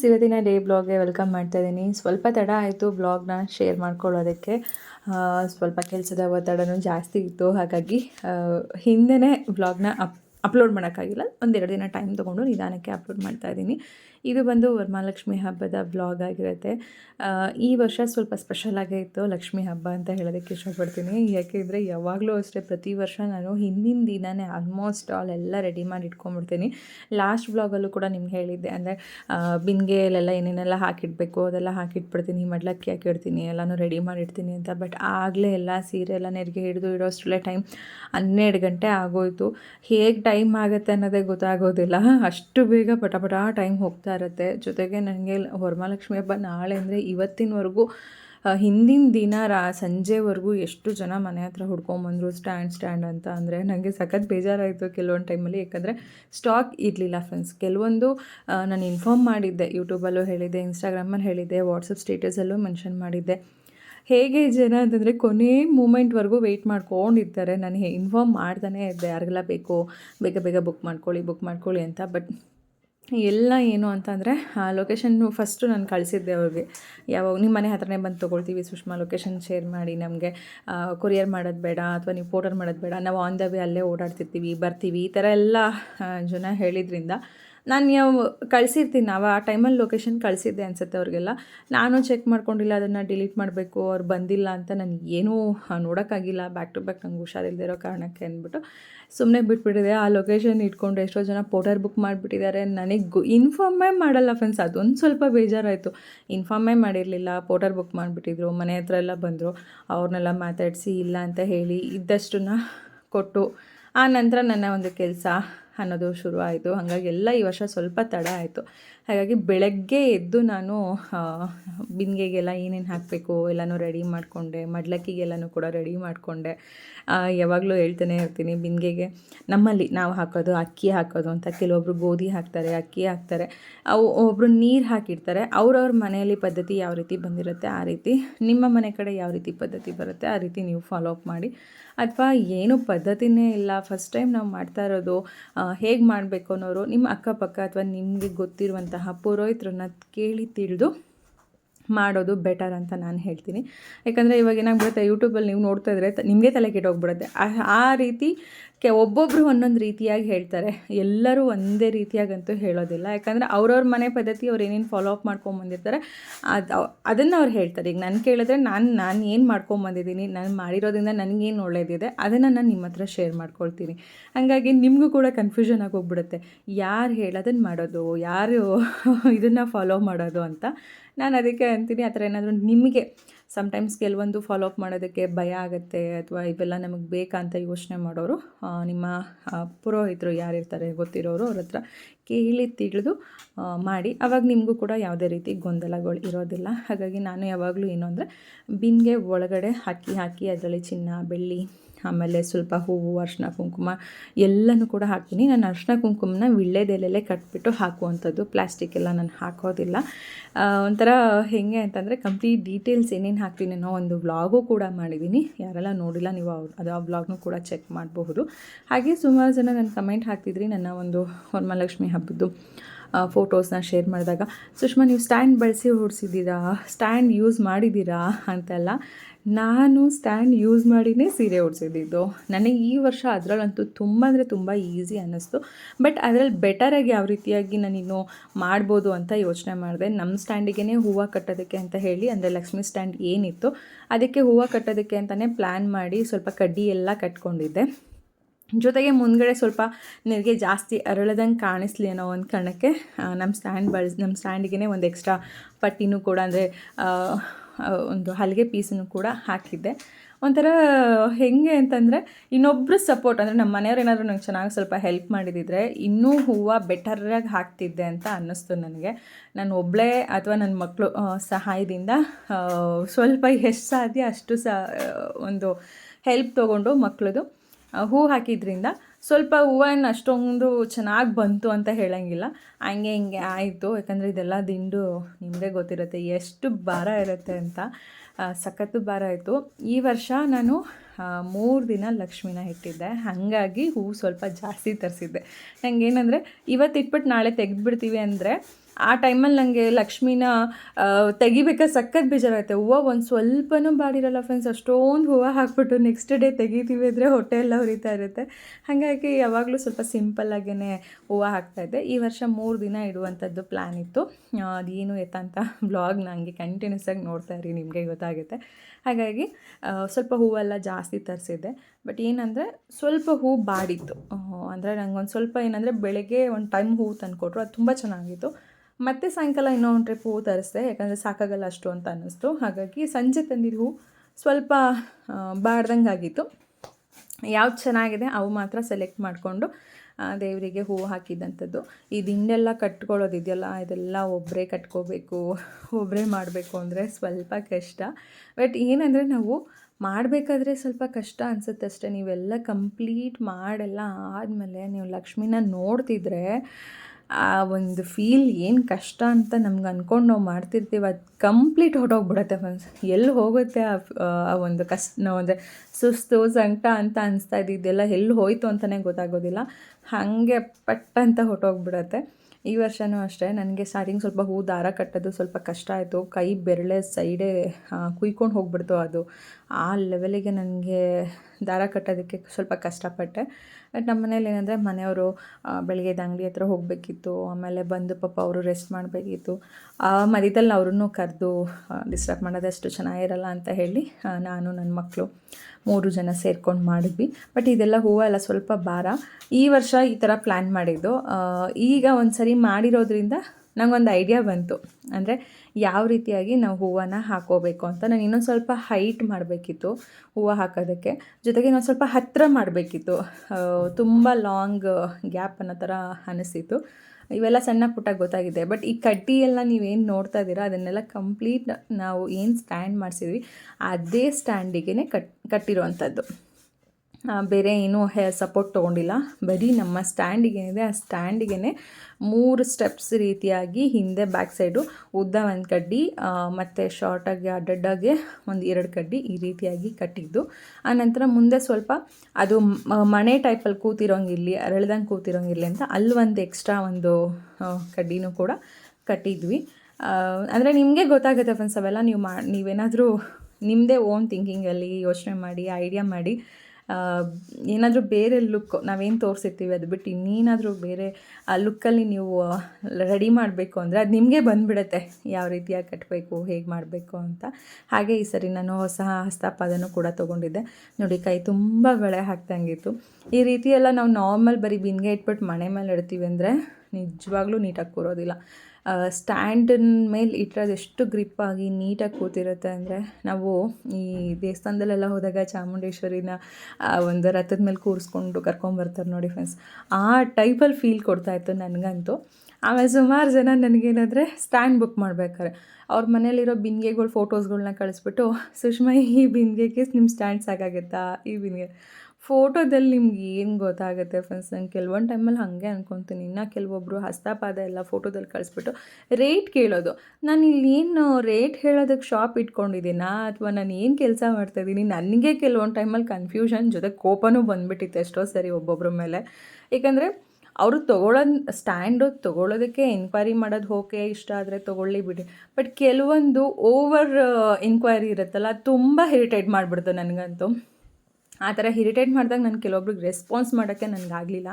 Friends, ಇವತ್ತಿನ day ಬ್ಲಾಗ್ಗೆ welcome ಮಾಡ್ತಾ ಇದ್ದೀನಿ. ಸ್ವಲ್ಪ ತಡ ಆಯಿತು ಬ್ಲಾಗ್ನ ಶೇರ್ ಮಾಡ್ಕೊಳ್ಳೋದಕ್ಕೆ. ಸ್ವಲ್ಪ ಕೆಲಸದ ಒತ್ತಡನೂ ಜಾಸ್ತಿ ಇತ್ತು. ಹಾಗಾಗಿ ಹಿಂದೆ ಬ್ಲಾಗ್ನ ಅಪ್, ಅಪ್ಲೋಡ್ ಮಾಡೋಕ್ಕಾಗಿಲ್ಲ. ಒಂದೆರಡು ದಿನ ಟೈಮ್ ತೊಗೊಂಡು ನಿಧಾನಕ್ಕೆ ಅಪ್ಲೋಡ್ ಮಾಡ್ತಾ ಇದ್ದೀನಿ. ಇದು ಬಂದು ವರಮಹಾಲಕ್ಷ್ಮಿ ಹಬ್ಬದ ಬ್ಲಾಗ್ ಆಗಿರುತ್ತೆ. ಈ ವರ್ಷ ಸ್ವಲ್ಪ ಸ್ಪೆಷಲ್ ಆಗೇ ಇತ್ತು ಲಕ್ಷ್ಮಿ ಹಬ್ಬ ಅಂತ ಹೇಳೋದಕ್ಕೆ ಇಷ್ಟಪಡ್ತೀನಿ. ಯಾಕೆಂದರೆ ಯಾವಾಗಲೂ ಅಷ್ಟೇ ಪ್ರತಿ ವರ್ಷ ನಾನು ಹಿಂದಿನ ದಿನನೇ ಆಲ್ಮೋಸ್ಟ್ ಆಲ್ ಎಲ್ಲ ರೆಡಿ ಮಾಡಿ ಇಟ್ಕೊಂಡ್ಬಿಡ್ತೀನಿ. ಲಾಸ್ಟ್ ಬ್ಲಾಗಲ್ಲೂ ಕೂಡ ನಿಮ್ಗೆ ಹೇಳಿದ್ದೆ, ಅಂದರೆ ಬಿಂದಿಗೆಯಲ್ಲೆಲ್ಲ ಏನೇನೆಲ್ಲ ಹಾಕಿಡಬೇಕು, ಅದೆಲ್ಲ ಹಾಕಿಟ್ಬಿಡ್ತೀನಿ, ಮಡ್ಲಕ್ಕಿ ಹಾಕಿಡ್ತೀನಿ, ಎಲ್ಲನೂ ರೆಡಿ ಮಾಡಿಡ್ತೀನಿ ಅಂತ. ಬಟ್ ಆಗಲೇ ಎಲ್ಲ ಸೀರೆ ಎಲ್ಲ ನೆರಿಗೆ ಹಿಡಿದು ಇಡೋಷ್ಟರಲ್ಲೇ ಟೈಮ್ ಹನ್ನೆರಡು ಗಂಟೆ ಆಗೋಯ್ತು. ಹೇಗೆ ಟೈಮ್ ಆಗುತ್ತೆ ಅನ್ನೋದೇ ಗೊತ್ತಾಗೋದಿಲ್ಲ. ಅಷ್ಟು ಬೇಗ ಪಟ ಟೈಮ್ ಹೋಗ್ತಾ ಇರುತ್ತೆ. ಜೊತೆಗೆ ನನಗೆ ವರಮಹಾಲಕ್ಷ್ಮಿ ಹಬ್ಬ ನಾಳೆ ಅಂದರೆ ಇವತ್ತಿನವರೆಗೂ ಹಿಂದಿನ ದಿನ ರಾ, ಸಂಜೆವರೆಗೂ ಎಷ್ಟು ಜನ ಮನೆ ಹತ್ರ ಹುಡ್ಕೊಂಬಂದರು ಸ್ಟ್ಯಾಂಡ್ ಸ್ಟ್ಯಾಂಡ್ ಅಂತ ಅಂದರೆ ನನಗೆ ಸಖತ್ ಬೇಜಾರಾಯಿತು ಕೆಲವೊಂದು ಟೈಮಲ್ಲಿ ಯಾಕಂದರೆ ಸ್ಟಾಕ್ ಇರಲಿಲ್ಲ ಫ್ರೆಂಡ್ಸ್ ಕೆಲವೊಂದು ನಾನು ಇನ್ಫಾರ್ಮ್ ಮಾಡಿದ್ದೆ ಯೂಟ್ಯೂಬಲ್ಲೂ ಹೇಳಿದ್ದೆ ಇನ್ಸ್ಟಾಗ್ರಾಮಲ್ಲಿ ಹೇಳಿದ್ದೆ ವಾಟ್ಸಪ್ ಸ್ಟೇಟಸಲ್ಲೂ ಮೆನ್ಷನ್ ಮಾಡಿದ್ದೆ. ಹೇಗೆ ಜನ ಅಂತಂದರೆ ಕೊನೆ ಮೂಮೆಂಟ್ವರೆಗೂ ವೆಯ್ಟ್ ಮಾಡ್ಕೊಂಡಿರ್ತಾರೆ. ನಾನು ಇನ್ಫಾರ್ಮ್ ಮಾಡ್ತಾನೆ ಇದ್ದೆ. ಯಾರಿಗೆಲ್ಲ ಬೇಕು, ಬೇಗ ಬೇಗ ಬುಕ್ ಮಾಡ್ಕೊಳ್ಳಿ ಬುಕ್ ಮಾಡ್ಕೊಳ್ಳಿ ಅಂತ. ಬಟ್ ಎಲ್ಲ ಏನು ಅಂತಂದರೆ, ಆ ಲೊಕೇಶನ್ನು ಫಸ್ಟು ನಾನು ಕಳಿಸಿದ್ದೆ ಅವ್ರಿಗೆ. ಯಾವಾಗ ನಿಮ್ಮ ಮನೆ ಹತ್ರನೇ ಬಂದು ತೊಗೊಳ್ತೀವಿ ಸುಷ್ಮಾ ಲೊಕೇಶನ್ ಶೇರ್ ಮಾಡಿ ನಮಗೆ. ಕೊರಿಯರ್ ಮಾಡೋದು ಬೇಡ ಅಥವಾ ನೀವು ಪೋರ್ಟರ್ ಮಾಡೋದು ಬೇಡ. ನಾವು ಆನ್ ದ ವೇ ಅಲ್ಲೇ ಓಡಾಡ್ತಿರ್ತೀವಿ, ಬರ್ತೀವಿ, ಈ ಥರ ಎಲ್ಲ ಜನ ಹೇಳಿದ್ರಿಂದ. ನಾನು ಕಳಿಸಿರ್ತೀನಿ, ನಾವು ಆ ಟೈಮಲ್ಲಿ ಲೊಕೇಶನ್ ಕಳಿಸಿದ್ದೆ ಅನಿಸುತ್ತೆ ಅವ್ರಿಗೆಲ್ಲ. ನಾನು ಚೆಕ್ ಮಾಡ್ಕೊಂಡಿಲ್ಲ, ಅದನ್ನು ಡಿಲೀಟ್ ಮಾಡಬೇಕು, ಅವ್ರು ಬಂದಿಲ್ಲ ಅಂತ ನನಗೆ ಏನೂ ನೋಡೋಕ್ಕಾಗಿಲ್ಲ. ಬ್ಯಾಕ್ ಟು ಬ್ಯಾಕ್ ನಂಗೆ ಹುಷಾರಿಲ್ಲದೆ ಇರೋ ಕಾರಣಕ್ಕೆ ಅಂದ್ಬಿಟ್ಟು ಸುಮ್ಮನೆ ಬಿಟ್ಬಿಟ್ಟಿದೆ. ಆ ಲೊಕೇಶನ್ ಇಟ್ಕೊಂಡು ಎಷ್ಟೋ ಜನ ಪೋಟರ್ ಬುಕ್ ಮಾಡಿಬಿಟ್ಟಿದ್ದಾರೆ. ನನಗೆ ಗೊ ಇನ್ಫಾರ್ಮೇ ಮಾಡಲ್ಲ ಫ್ರೆಂಡ್ಸ್ ಅದೊಂದು ಸ್ವಲ್ಪ ಬೇಜಾರಾಯಿತು. ಇನ್ಫಾರ್ಮೇ ಮಾಡಿರಲಿಲ್ಲ ಪೋಟರ್ ಬುಕ್ ಮಾಡಿಬಿಟ್ಟಿದ್ರು, ಮನೆ ಹತ್ರ ಎಲ್ಲ ಬಂದರು. ಅವ್ರನ್ನೆಲ್ಲ ಮಾತಾಡಿಸಿ ಇಲ್ಲ ಅಂತ ಹೇಳಿ ಇದ್ದಷ್ಟನ್ನು ಕೊಟ್ಟು, ಆ ನಂತರ ನನ್ನ ಒಂದು ಕೆಲಸ ಅನ್ನೋದು ಶುರು ಆಯಿತು ಹಾಗಾಗಿ ಎಲ್ಲ ಈ ವರ್ಷ ಸ್ವಲ್ಪ ತಡ ಆಯಿತು. ಹಾಗಾಗಿ ಬೆಳಗ್ಗೆ ಎದ್ದು ನಾನು ಬಿಂದಿಗೆಗೆಲ್ಲ ಏನೇನು ಹಾಕಬೇಕು ಎಲ್ಲನೂ ರೆಡಿ ಮಾಡಿಕೊಂಡೆ. ಮಡ್ಲಕ್ಕಿಗೆಲ್ಲನೂ ಕೂಡ ರೆಡಿ ಮಾಡಿಕೊಂಡೆ. ಯಾವಾಗಲೂ ಹೇಳ್ತಾನೆ ಇರ್ತೀನಿ ಬಿಂದಿಗೆಗೆ, ನಮ್ಮಲ್ಲಿ ನಾವು ಹಾಕೋದು, ಅಕ್ಕಿ ಹಾಕೋದು ಅಂತ ಕೆಲವೊಬ್ರು ಗೋಧಿ ಹಾಕ್ತಾರೆ, ಅಕ್ಕಿ ಹಾಕ್ತಾರೆ. ಅವು ಒಬ್ಬರು ನೀರು ಹಾಕಿರ್ತಾರೆ ಅವ್ರವ್ರ ಮನೆಯಲ್ಲಿ ಪದ್ಧತಿ ಯಾವ ರೀತಿ ಬಂದಿರುತ್ತೆ ಆ ರೀತಿ, ನಿಮ್ಮ ಮನೆ ಕಡೆ ಯಾವ ರೀತಿ ಪದ್ಧತಿ ಬರುತ್ತೆ ಆ ರೀತಿ ನೀವು ಫಾಲೋ ಅಪ್ ಮಾಡಿ. ಅಥವಾ ಏನು ಪದ್ಧತಿನೇ ಇಲ್ಲ ಫಸ್ಟ್ ಟೈಮ್ ನಾವು ಮಾಡ್ತಾ ಇರೋದು ಹೇಗೆ ಮಾಡಬೇಕು ಅನ್ನೋರು ನಿಮ್ಮ ಅಕ್ಕಪಕ್ಕ ಅಥವಾ ನಿಮಗೆ ಗೊತ್ತಿರುವಂತಹ ಪುರೋಹಿತರನ್ನ ಕೇಳಿ ತಿಳಿದು ಮಾಡೋದು ಬೆಟರ್ ಅಂತ ನಾನು ಹೇಳ್ತೀನಿ. ಯಾಕಂದರೆ ಇವಾಗ ಏನಾಗ್ಬಿಡುತ್ತೆ ಯೂಟ್ಯೂಬಲ್ಲಿ ನೀವು ನೋಡ್ತಾ ಇದ್ರೆ ನಿಮಗೆ ತಲೆ ಕೆಟ್ಟೋಗ್ಬಿಡುತ್ತೆ. ಆ- ರೀತಿ ಕೆ ಒಬ್ಬೊಬ್ಬರು ಒಂದೊಂದು ರೀತಿಯಾಗಿ ಹೇಳ್ತಾರೆ. ಎಲ್ಲರೂ ಒಂದೇ ರೀತಿಯಾಗಂತೂ ಹೇಳೋದಿಲ್ಲ. ಯಾಕಂದರೆ ಅವ್ರವ್ರ ಮನೆ ಪದ್ಧತಿ ಅವ್ರು ಏನೇನು ಫಾಲೋ ಅಪ್ ಮಾಡ್ಕೊಂಬಂದಿರ್ತಾರೆ ಅದು ಅದನ್ನು ಅವ್ರು ಹೇಳ್ತಾರೆ. ಈಗ ನಾನು ಕೇಳಿದ್ರೆ ನಾನು ನಾನು ಏನು ಮಾಡ್ಕೊಂಬಂದಿದ್ದೀನಿ ನಾನು ಮಾಡಿರೋದ್ರಿಂದ ನನಗೇನು ಒಳ್ಳೇದಿದೆ, ಅದನ್ನು ನಾನು ನಿಮ್ಮ ಹತ್ರ ಶೇರ್ ಮಾಡ್ಕೊಳ್ತೀನಿ. ಹಾಗಾಗಿ ನಿಮಗೂ ಕೂಡ ಕನ್ಫ್ಯೂಷನ್ ಆಗೋಗ್ಬಿಡುತ್ತೆ ಯಾರು ಹೇಳೋದನ್ನು ಮಾಡೋದು, ಯಾರು ಇದನ್ನು ಫಾಲೋ ಮಾಡೋದು ಅಂತ. ನಾನು ಅದಕ್ಕೆ ಅಂತೀನಿ, ಆ ಥರ ಏನಾದರೂ ನಿಮಗೆ ಸಮ್ಟೈಮ್ಸ್ ಕೆಲವೊಂದು ಫಾಲೋ ಅಪ್ ಮಾಡೋದಕ್ಕೆ ಭಯ ಆಗುತ್ತೆ ಅಥವಾ ಇವೆಲ್ಲ ನಮಗೆ ಬೇಕಾ ಅಂತ ಯೋಚನೆ ಮಾಡೋರು ನಿಮ್ಮ ಪುರೋಹಿತರು ಯಾರಿರ್ತಾರೆ ಗೊತ್ತಿರೋರು ಅವ್ರ ಹತ್ರ ಕೇಳಿ ತಿಳಿದು ಮಾಡಿ. ಅವಾಗ ನಿಮಗೂ ಕೂಡ ಯಾವುದೇ ರೀತಿ ಗೊಂದಲಗಳು ಇರೋದಿಲ್ಲ. ಹಾಗಾಗಿ ನಾನು ಯಾವಾಗಲೂ ಏನು ಅಂದರೆ ಬಿನ್ಗೆ ಒಳಗಡೆ ಹಾಕಿ ಹಾಕಿ ಅದರಲ್ಲಿ ಚಿನ್ನ, ಬೆಳ್ಳಿ ಆಮೇಲೆ ಸ್ವಲ್ಪ ಹೂವು ಅರ್ಶಿನ ಕುಂಕುಮ ಎಲ್ಲನೂ ಕೂಡ ಹಾಕ್ತೀನಿ. ನಾನು ಅರ್ಶಿನ ಕುಂಕುಮನ ವಿಳ್ಳೆದೆಲೆಲೆ ಕಟ್ಬಿಟ್ಟು ಹಾಕುವಂಥದ್ದು. ಪ್ಲಾಸ್ಟಿಕ್ ಎಲ್ಲ ನಾನು ಹಾಕೋದಿಲ್ಲ. ಒಂಥರ ಹೇಗೆ ಅಂತಂದರೆ ಕಂಪ್ಲೀಟ್ ಡೀಟೇಲ್ಸ್ ಏನೇನು ಹಾಕ್ತೀನಿ ಅನ್ನೋ ಒಂದು ವ್ಲಾಗು ಕೂಡ ಮಾಡಿದ್ದೀನಿ. ಯಾರೆಲ್ಲ ನೋಡಿಲ್ಲ ನೀವು ಅದು ಆ ವ್ಲಾಗ್ನು ಕೂಡ ಚೆಕ್ ಮಾಡಬಹುದು. ಹಾಗೆ ಸುಮಾರು ಜನ ನನ್ನ ಕಮೆಂಟ್ ಹಾಕ್ತಿದ್ರಿ. ನನ್ನ ಒಂದು ವರಮಹಾಲಕ್ಷ್ಮಿ ಹಬ್ಬದ್ದು ಫೋಟೋಸ್ನ ಶೇರ್ ಮಾಡಿದಾಗ, ಸುಷ್ಮಾ, ನೀವು ಸ್ಟ್ಯಾಂಡ್ ಬಳಸಿ ಹೊಡಿಸಿದ್ದೀರಾ ಸ್ಟ್ಯಾಂಡ್ ಯೂಸ್ ಮಾಡಿದ್ದೀರಾ? ಅಂತೆಲ್ಲ. ನಾನು ಸ್ಟ್ಯಾಂಡ್ ಯೂಸ್ ಮಾಡಿನೇ ಸೀರೆ ಉಡ್ಸಿದ್ದಿದ್ದು ನನಗೆ ಈ ವರ್ಷ ಅದರಲ್ಲಂತೂ ತುಂಬ ಅಂದರೆ ತುಂಬ ಈಸಿ ಅನ್ನಿಸ್ತು. ಬಟ್ ಅದರಲ್ಲಿ ಬೆಟರಾಗಿ ಯಾವ ರೀತಿಯಾಗಿ ನಾನಿನ್ನು ಮಾಡ್ಬೋದು ಅಂತ ಯೋಚನೆ ಮಾಡಿದೆ. ನಮ್ಮ ಸ್ಟ್ಯಾಂಡಿಗೆ ಹೂವು ಕಟ್ಟೋದಕ್ಕೆ ಅಂತ ಹೇಳಿ, ಅಂದರೆ ಲಕ್ಷ್ಮಿ ಸ್ಟ್ಯಾಂಡ್ ಏನಿತ್ತು, ಅದಕ್ಕೆ ಹೂವು ಕಟ್ಟೋದಕ್ಕೆ ಅಂತಲೇ ಪ್ಲ್ಯಾನ್ ಮಾಡಿ ಸ್ವಲ್ಪ ಕಡ್ಡಿ ಎಲ್ಲ ಕಟ್ಕೊಂಡಿದ್ದೆ. ಜೊತೆಗೆ ಮುಂದ್ಗಡೆ ಸ್ವಲ್ಪ ನಿನಗೆ ಜಾಸ್ತಿ ಅರಳದಂಗೆ ಕಾಣಿಸ್ಲಿ ಅನ್ನೋ ಒಂದು ಕಾರಣಕ್ಕೆ ನಮ್ಮ ಸ್ಟ್ಯಾಂಡ್ ಬಳಸಿ ನಮ್ಮ ಸ್ಟ್ಯಾಂಡಿಗೆ ಒಂದು ಎಕ್ಸ್ಟ್ರಾ ಪಟ್ಟಿನೂ ಕೂಡ, ಅಂದರೆ ಒಂದು ಹಲಿಗೆ ಪೀಸನ್ನು ಕೂಡ ಹಾಕಿದ್ದೆ. ಒಂಥರ ಹೆಂಗೆ ಅಂತಂದರೆ ಇನ್ನೊಬ್ಬರು ಸಪೋರ್ಟ್, ಅಂದರೆ ನಮ್ಮ ಮನೆಯವ್ರು ಏನಾದರೂ ನಂಗೆ ಚೆನ್ನಾಗಿ ಸ್ವಲ್ಪ ಹೆಲ್ಪ್ ಮಾಡಿದಿದ್ರೆ, ಇನ್ನೂ ಹೂವು ಬೆಟರಾಗಿ ಹಾಕ್ತಿದ್ದೆ ಅಂತ ಅನ್ನಿಸ್ತು ನನಗೆ. ನಾನು ಒಬ್ಬಳೇ ಅಥವಾ ನನ್ನ ಮಕ್ಕಳು ಸಹಾಯದಿಂದ ಸ್ವಲ್ಪ ಎಷ್ಟು ಸಾಧ್ಯ ಅಷ್ಟು ಸಹ ಒಂದು ಹೆಲ್ಪ್ ತೊಗೊಂಡು ಮಕ್ಕಳದು ಹೂ ಹಾಕಿದ್ರಿಂದ ಸ್ವಲ್ಪ ಹೂವನ್ನು ಅಷ್ಟೊಂದು ಚೆನ್ನಾಗಿ ಬಂತು ಅಂತ ಹೇಳಂಗಿಲ್ಲ. ಹಂಗೆ ಹಿಂಗೆ ಆಯಿತು. ಯಾಕಂದರೆ ಇದೆಲ್ಲ ದಿಂಡು ನಿಮಗೆ ಗೊತ್ತಿರುತ್ತೆ ಎಷ್ಟು ಭಾರ ಇರುತ್ತೆ ಅಂತ. ಸಖತ್ತು ಭಾರ ಆಯಿತು ಈ ವರ್ಷ ನಾನು ಮೂರು ದಿನ ಲಕ್ಷ್ಮಿನ ಇಟ್ಟಿದ್ದೆ. ಹಾಗಾಗಿ ಹೂವು ಸ್ವಲ್ಪ ಜಾಸ್ತಿ ತರಿಸಿದ್ದೆ. ನನಗೇನಂದರೆ ಇವತ್ತು ಇಟ್ಬಿಟ್ಟು ನಾಳೆ ತೆಗೆದುಬಿಡ್ತೀವಿ ಅಂದರೆ ಆ ಟೈಮಲ್ಲಿ ನನಗೆ ಲಕ್ಷ್ಮೀನ ತೆಗಿಬೇಕಾದ್ರೆ ಸಖತ್ ಬೇಜಾರಾಗುತ್ತೆ ಹೂವು ಒಂದು ಸ್ವಲ್ಪನೂ ಬಾಡಿರಲ್ಲ ಫ್ರೆಂಡ್ಸ್ ಅಷ್ಟೊಂದು ಹೂವು ಹಾಕ್ಬಿಟ್ಟು ನೆಕ್ಸ್ಟ್ ಡೇ ತೆಗಿತೀವಿ ಅಂದರೆ ಹೊಟ್ಟೆ ಎಲ್ಲ ಉರಿತಾ ಇರುತ್ತೆ. ಹಾಗಾಗಿ ಯಾವಾಗಲೂ ಸ್ವಲ್ಪ ಸಿಂಪಲ್ಲಾಗೇ ಹೂವು ಹಾಕ್ತಾಯಿದ್ದೆ ಈ ವರ್ಷ ಮೂರು ದಿನ ಇಡುವಂಥದ್ದು ಪ್ಲ್ಯಾನ್ ಇತ್ತು. ಅದೇನು ಎತ್ತಂತ ಬ್ಲಾಗ್ ನನಗೆ ಕಂಟಿನ್ಯೂಸ್ ಆಗಿ ನೋಡ್ತಾ ಇರಿ, ನಿಮಗೆ ಗೊತ್ತಾಗುತ್ತೆ. ಹಾಗಾಗಿ ಸ್ವಲ್ಪ ಹೂವೆಲ್ಲ ಜಾಸ್ತಿ ತರಿಸಿದ್ದೆ. ಬಟ್ ಏನಂದರೆ ಸ್ವಲ್ಪ ಹೂ ಬಾಡಿತ್ತು. ಅಂದರೆ ನಂಗೊಂದು ಸ್ವಲ್ಪ ಏನಂದರೆ ಬೆಳಗ್ಗೆ ಒಂದು ಟೈಮ್ ಹೂವು ತಂದುಕೊಟ್ರು, ಅದು ತುಂಬ ಚೆನ್ನಾಗಿತ್ತು. ಮತ್ತೆ ಸಾಯಂಕಾಲ ಇನ್ನೂ ಒಂದು ಟ್ರಿಪ್ ಹೂ ತರಿಸ್ದೆ, ಯಾಕಂದರೆ ಸಾಕಾಗಲ್ಲ ಅಷ್ಟು ಅಂತ ಅನ್ನಿಸ್ತು. ಹಾಗಾಗಿ ಸಂಜೆ ತಂದಿದ್ದು ಹೂ ಸ್ವಲ್ಪ ಬಾಡ್ದಂಗೆ ಆಗಿತ್ತು. ಯಾವ್ದು ಚೆನ್ನಾಗಿದೆ ಅವು ಮಾತ್ರ ಸೆಲೆಕ್ಟ್ ಮಾಡಿಕೊಂಡು ದೇವರಿಗೆ ಹೂವು ಹಾಕಿದ್ದಂಥದ್ದು ಈ ದಿಂಡೆಲ್ಲ ಕಟ್ಕೊಳ್ಳೋದಿದೆಯಲ್ಲ ಇದೆಲ್ಲ ಒಬ್ಬರೇ ಕಟ್ಕೋಬೇಕು ಒಬ್ಬರೇ ಮಾಡಬೇಕು ಅಂದರೆ ಸ್ವಲ್ಪ ಕಷ್ಟ. ಬಟ್ ಏನಂದರೆ ನಾವು ಮಾಡಬೇಕಾದ್ರೆ ಸ್ವಲ್ಪ ಕಷ್ಟ ಅನಿಸುತ್ತೆ ಅಷ್ಟೇ. ನೀವೆಲ್ಲ ಕಂಪ್ಲೀಟ್ ಮಾಡೆಲ್ಲ ಆದಮೇಲೆ ನೀವು ಲಕ್ಷ್ಮಿನ ನೋಡ್ತಿದ್ರೆ ಆ ಒಂದು ಫೀಲ್ ಏನು ಕಷ್ಟ ಅಂತ ನಮ್ಗೆ ಅಂದ್ಕೊಂಡು ನಾವು ಮಾಡ್ತಿರ್ತೀವಿ, ಅದು ಕಂಪ್ಲೀಟ್ ಹೊರಟೋಗ್ಬಿಡತ್ತೆ ಫ್ರೆಂಡ್ಸ್ ಎಲ್ಲಿ ಹೋಗುತ್ತೆ ಆ ಒಂದು ಕಷ್ಟ ನಾವು ಅಂದರೆ ಸುಸ್ತು, ಸಂಕಟ ಅಂತ ಅನಿಸ್ತಾ ಇದ್ದಿದ್ದೆಲ್ಲ ಎಲ್ಲಿ ಹೋಯಿತು ಅಂತಲೇ ಗೊತ್ತಾಗೋದಿಲ್ಲ. ಹಾಗೆ ಪಟ್ ಅಂತ ಹೊರಟೋಗ್ಬಿಡತ್ತೆ. ಈ ವರ್ಷವೂ ಅಷ್ಟೇ, ನನಗೆ ಸ್ಟಾರ್ಟಿಂಗ್ ಸ್ವಲ್ಪ ಹೂ ದಾರ ಕಟ್ಟೋದು ಸ್ವಲ್ಪ ಕಷ್ಟ ಆಯಿತು. ಕೈ ಬೆರಳೆ ಸೈಡೇ ಕುಯ್ಕೊಂಡು ಹೋಗ್ಬಿಡ್ತು ಅದು. ಆ ಲೆವೆಲಿಗೆ ನನಗೆ ದಾರ ಕಟ್ಟೋದಕ್ಕೆ ಸ್ವಲ್ಪ ಕಷ್ಟಪಟ್ಟೆ. ಬಟ್ ನಮ್ಮ ಮನೇಲಿ ಏನಂದರೆ ಮನೆಯವರು ಬೆಳಗ್ಗೆ ಅಂಗಡಿ ಹತ್ರ ಹೋಗಬೇಕಿತ್ತು. ಆಮೇಲೆ ಬಂದು ಪಾಪ ಅವರು ರೆಸ್ಟ್ ಮಾಡಬೇಕಿತ್ತು. ಆ ಮಧ್ಯದಲ್ಲಿ ಅವ್ರನ್ನೂ ಕರೆದು ಡಿಸ್ಟರ್ಬ್ ಮಾಡೋದಷ್ಟು ಚೆನ್ನಾಗಿರಲ್ಲ ಅಂತ ಹೇಳಿ ನಾನು ನನ್ನ ಮಕ್ಕಳು ಮೂರು ಜನ ಸೇರ್ಕೊಂಡು ಮಾಡಿದ್ವಿ. ಬಟ್ ಇದೆಲ್ಲ ಹೂವು ಎಲ್ಲ ಸ್ವಲ್ಪ ಭಾರ. ಈ ವರ್ಷ ಈ ಥರ ಪ್ಲ್ಯಾನ್ ಮಾಡಿದ್ದು. ಈಗ ಒಂದು ಸರಿ ಮಾಡಿರೋದ್ರಿಂದ ನಂಗೊಂದು ಐಡಿಯಾ ಬಂತು. ಅಂದರೆ ಯಾವ ರೀತಿಯಾಗಿ ನಾವು ಹೂವನ್ನ ಹಾಕೋಬೇಕು ಅಂತ. ನಾನು ಇನ್ನೊಂದು ಸ್ವಲ್ಪ ಹೈಟ್ ಮಾಡಬೇಕಿತ್ತು ಹೂವು ಹಾಕೋದಕ್ಕೆ. ಜೊತೆಗೆ ಇನ್ನೊಂದು ಸ್ವಲ್ಪ ಹತ್ತಿರ ಮಾಡಬೇಕಿತ್ತು. ತುಂಬ ಲಾಂಗ್ ಗ್ಯಾಪ್ ಅನ್ನೋ ಥರ ಅನಿಸಿತು ಇವೆಲ್ಲ ಸಣ್ಣ ಪುಟ್ಟ ಗೊತ್ತಾಗಿದೆ. ಬಟ್ ಈ ಕಡ್ಡಿಯೆಲ್ಲ ನೀವೇನು ನೋಡ್ತಾ ಇದ್ದೀರಾ, ಅದನ್ನೆಲ್ಲ ಕಂಪ್ಲೀಟ್ ನಾವು ಏನು ಸ್ಟ್ಯಾಂಡ್ ಮಾಡಿಸಿದ್ವಿ, ಅದೇ ಸ್ಟ್ಯಾಂಡಿಗೆ ಕಟ್, ಕಟ್ಟಿರೋವಂಥದ್ದು. ಬೇರೆ ಏನೂ ಹೇ ಸಪೋರ್ಟ್ ತೊಗೊಂಡಿಲ್ಲ. ಬರೀ ನಮ್ಮ ಸ್ಟ್ಯಾಂಡಿಗೆ ಏನಿದೆ ಆ ಸ್ಟ್ಯಾಂಡಿಗೆ ಮೂರು ಸ್ಟೆಪ್ಸ್ ರೀತಿಯಾಗಿ ಹಿಂದೆ ಬ್ಯಾಕ್ ಸೈಡು ಉದ್ದ ಒಂದು ಕಡ್ಡಿ ಮತ್ತು ಶಾರ್ಟಾಗಿ ಅಡ್ಡಡ್ಡಾಗೆ ಒಂದು ಎರಡು ಕಡ್ಡಿ ಈ ರೀತಿಯಾಗಿ ಕಟ್ಟಿದ್ದು. ಆನಂತರ ಮುಂದೆ ಸ್ವಲ್ಪ ಅದು ಮನೆ ಟೈಪಲ್ಲಿ ಕೂತಿರೋಂಗಿರಲಿ, ಅರಳ್ದಂಗೆ ಕೂತಿರೋಂಗಿರಲಿ ಅಂತ ಅಲ್ಲಿ ಒಂದು ಎಕ್ಸ್ಟ್ರಾ ಒಂದು ಕಡ್ಡಿನೂ ಕೂಡ ಕಟ್ಟಿದ್ವಿ. ಅಂದರೆ ನಿಮಗೆ ಗೊತ್ತಾಗುತ್ತೆ ಫ್ರೆಂಡ್ಸ್ ಅವೆಲ್ಲ ನೀವು ಮಾ, ನೀವೇನಾದರೂ ನಿಮ್ಮದೇ ಓನ್ ಥಿಂಕಿಂಗಲ್ಲಿ ಯೋಚನೆ ಮಾಡಿ ಐಡಿಯಾ ಮಾಡಿ ಏನಾದರೂ ಬೇರೆ ಲುಕ್ ನಾವೇನು ತೋರಿಸಿರ್ತೀವಿ ಅದು ಬಿಟ್ಟು ಇನ್ನೇನಾದರೂ ಬೇರೆ, ಆ ಲುಕ್ಕಲ್ಲಿ ನೀವು ರೆಡಿ ಮಾಡಬೇಕು ಅಂದರೆ ಅದು ನಿಮಗೆ ಬಂದುಬಿಡುತ್ತೆ. ಯಾವ ರೀತಿಯಾಗಿ ಕಟ್ಟಬೇಕು ಹೇಗೆ ಮಾಡಬೇಕು ಅಂತ. ಹಾಗೆ ಈ ಸರಿ ನಾನು ಹೊಸ ಹಸ್ತಪಾದನೂ ಕೂಡ ತೊಗೊಂಡಿದ್ದೆ. ನೋಡಿ, ಕೈ ತುಂಬ ಬೆಳೆ ಹಾಕ್ದಂಗಿತ್ತು. ಈ ರೀತಿಯೆಲ್ಲ ನಾವು ನಾರ್ಮಲ್ ಬರೀ ಬಿನ್ಗೆ ಇಟ್ಬಿಟ್ಟು ಮನೆ ಮೇಲೆ ಇಡ್ತೀವಿ ಅಂದರೆ ನಿಜವಾಗ್ಲೂ ನೀಟಾಗಿ ಕೂರೋದಿಲ್ಲ. ಸ್ಟ್ಯಾಂಡಿನ ಮೇಲೆ ಇಟ್ಟರೆ ಎಷ್ಟು ಗ್ರಿಪ್ ಆಗಿ ನೀಟಾಗಿ ಕೂತಿರುತ್ತೆ ಅಂದರೆ ನಾವು ಈ ದೇವಸ್ಥಾನದಲ್ಲೆಲ್ಲ ಹೋದಾಗ ಚಾಮುಂಡೇಶ್ವರಿನ ಒಂದು ರಥದ ಮೇಲೆ ಕೂರಿಸ್ಕೊಂಡು ಕರ್ಕೊಂಬರ್ತಾರೆ ನೋಡಿ ಫ್ರೆಂಡ್ಸ್ ಆ ಟೈಪಲ್ಲಿ ಫೀಲ್ ಕೊಡ್ತಾಯಿತ್ತು ನನಗಂತೂ. ಆಮೇಲೆ ಸುಮಾರು ಜನ ನನಗೇನಾದರೆ ಸ್ಟ್ಯಾಂಡ್ ಬುಕ್ ಮಾಡ್ಬೇಕಾರೆ. ಅವ್ರ ಮನೇಲಿರೋ ಬಿಂದಿಗೆಗಳು ಫೋಟೋಸ್ಗಳನ್ನ ಕಳಿಸ್ಬಿಟ್ಟು, ಸುಷ್ಮಾ, ಈ ಬಿಂದಿಗೆಗೆ ನಿಮ್ಮ ಸ್ಟ್ಯಾಂಡ್ ಸಾಕಾಗುತ್ತಾ? ಈ ಬಿಂದಿಗೆ. ಫೋಟೋದಲ್ಲಿ ನಿಮ್ಗೆ ಏನು ಗೊತ್ತಾಗುತ್ತೆ ಫ್ರೆಂಡ್ಸ್ ನಂಗೆ ಕೆಲವೊಂದು ಟೈಮಲ್ಲಿ ಹಾಗೆ ಅನ್ಕೊತೀನಿ. ಇನ್ನು ಕೆಲವೊಬ್ಬರು ಹಸ್ತಪಾದ ಎಲ್ಲ ಫೋಟೋದಲ್ಲಿ ಕಳಿಸ್ಬಿಟ್ಟು ರೇಟ್ ಕೇಳೋದು. ನಾನು ಇಲ್ಲಿ ಏನು ರೇಟ್ ಹೇಳೋದಕ್ಕೆ ಶಾಪ್ ಇಟ್ಕೊಂಡಿದ್ದೀನಾ? ಅಥವಾ ನಾನು ಏನು ಕೆಲಸ ಮಾಡ್ತಾಯಿದ್ದೀನಿ ನನಗೆ ಕೆಲವೊಂದು ಟೈಮಲ್ಲಿ ಕನ್ಫ್ಯೂಷನ್ ಜೊತೆ ಕೋಪನೂ ಬಂದುಬಿಟ್ಟಿತ್ತು ಎಷ್ಟೋ ಸರಿ ಒಬ್ಬೊಬ್ಬರ ಮೇಲೆ. ಏಕೆಂದರೆ ಅವರು ತೊಗೊಳೋದು ಸ್ಟ್ಯಾಂಡು ತೊಗೊಳೋದಕ್ಕೆ ಎನ್ಕ್ವೈರಿ ಮಾಡೋದು ಓಕೆ ಇಷ್ಟ ಆದರೆ ತೊಗೊಳ್ಳಿ ಬಿಡಿ. ಬಟ್ ಕೆಲವೊಂದು ಓವರ್ ಎನ್ಕ್ವೈರಿ ಇರುತ್ತಲ್ಲ ತುಂಬ ಇರಿಟೇಟ್ ಮಾಡಿಬಿಡ್ತು ನನಗಂತೂ. ಆ ಥರ ಇರಿಟೇಟ್ ಮಾಡಿದಾಗ ನಾನು ಕೆಲವೊಬ್ರಿಗೆ ರೆಸ್ಪಾನ್ಸ್ ಮಾಡೋಕ್ಕೆ ನನಗಾಗಲಿಲ್ಲ.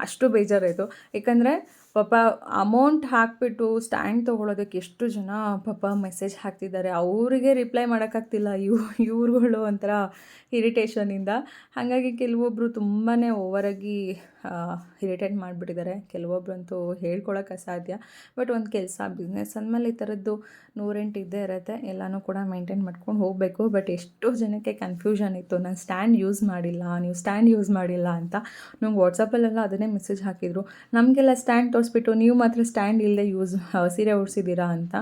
ಅಷ್ಟು ಬೇಜಾರಾಯಿತು. ಯಾಕಂದರೆ ಪಾಪ ಅಮೌಂಟ್ ಹಾಕಿಬಿಟ್ಟು ಸ್ಟ್ಯಾಂಡ್ ತೊಗೊಳೋದಕ್ಕೆ ಎಷ್ಟು ಜನ ಪಾಪ ಮೆಸೇಜ್ ಹಾಕ್ತಿದ್ದಾರೆ. ಅವರಿಗೆ ರಿಪ್ಲೈ ಮಾಡೋಕ್ಕಾಗ್ತಿಲ್ಲ. ಇವು, ಇವ್ರುಗಳು ಒಂಥರ ಇರಿಟೇಷನಿಂದ ಹಾಗಾಗಿ ಕೆಲವೊಬ್ಬರು ತುಂಬಾ ಓವರಾಗಿ ಇರಿಟೇಟ್ ಮಾಡಿಬಿಟ್ಟಿದ್ದಾರೆ. ಕೆಲವೊಬ್ರಂತೂ ಹೇಳ್ಕೊಳಕ್ಕೆ ಅಸಾಧ್ಯ. ಬಟ್ ಒಂದು ಕೆಲಸ ಬಿಸ್ನೆಸ್ ಅಂದಮೇಲೆ ಈ ಥರದ್ದು ನೂರೆಂಟು ಇದ್ದೇ ಇರುತ್ತೆ. ಎಲ್ಲನೂ ಕೂಡ ಮೇಂಟೈನ್ ಮಾಡ್ಕೊಂಡು ಹೋಗಬೇಕು. ಬಟ್ ಎಷ್ಟೋ ಜನಕ್ಕೆ ಕನ್ಫ್ಯೂಷನ್ ಇತ್ತು. ನಾನು ಸ್ಟ್ಯಾಂಡ್ ಯೂಸ್ ಮಾಡಿಲ್ಲ, ನೀವು ಸ್ಟ್ಯಾಂಡ್ ಯೂಸ್ ಮಾಡಿಲ್ಲ ಅಂತ. ನಂಗೆ ವಾಟ್ಸಪ್ಪಲ್ಲೆಲ್ಲ ಅದನ್ನೇ ಮೆಸೇಜ್ ಹಾಕಿದರು. ನಮಗೆಲ್ಲ ಸ್ಟ್ಯಾಂಡ್ ತೋರಿಸ್ಬಿಟ್ಟು ನೀವು ಮಾತ್ರ ಸ್ಟ್ಯಾಂಡ್ ಇಲ್ಲದೆ ಯೂಸ್ ಸೀರೆ ಉಡ್ಸಿದ್ದೀರಾ ಅಂತ.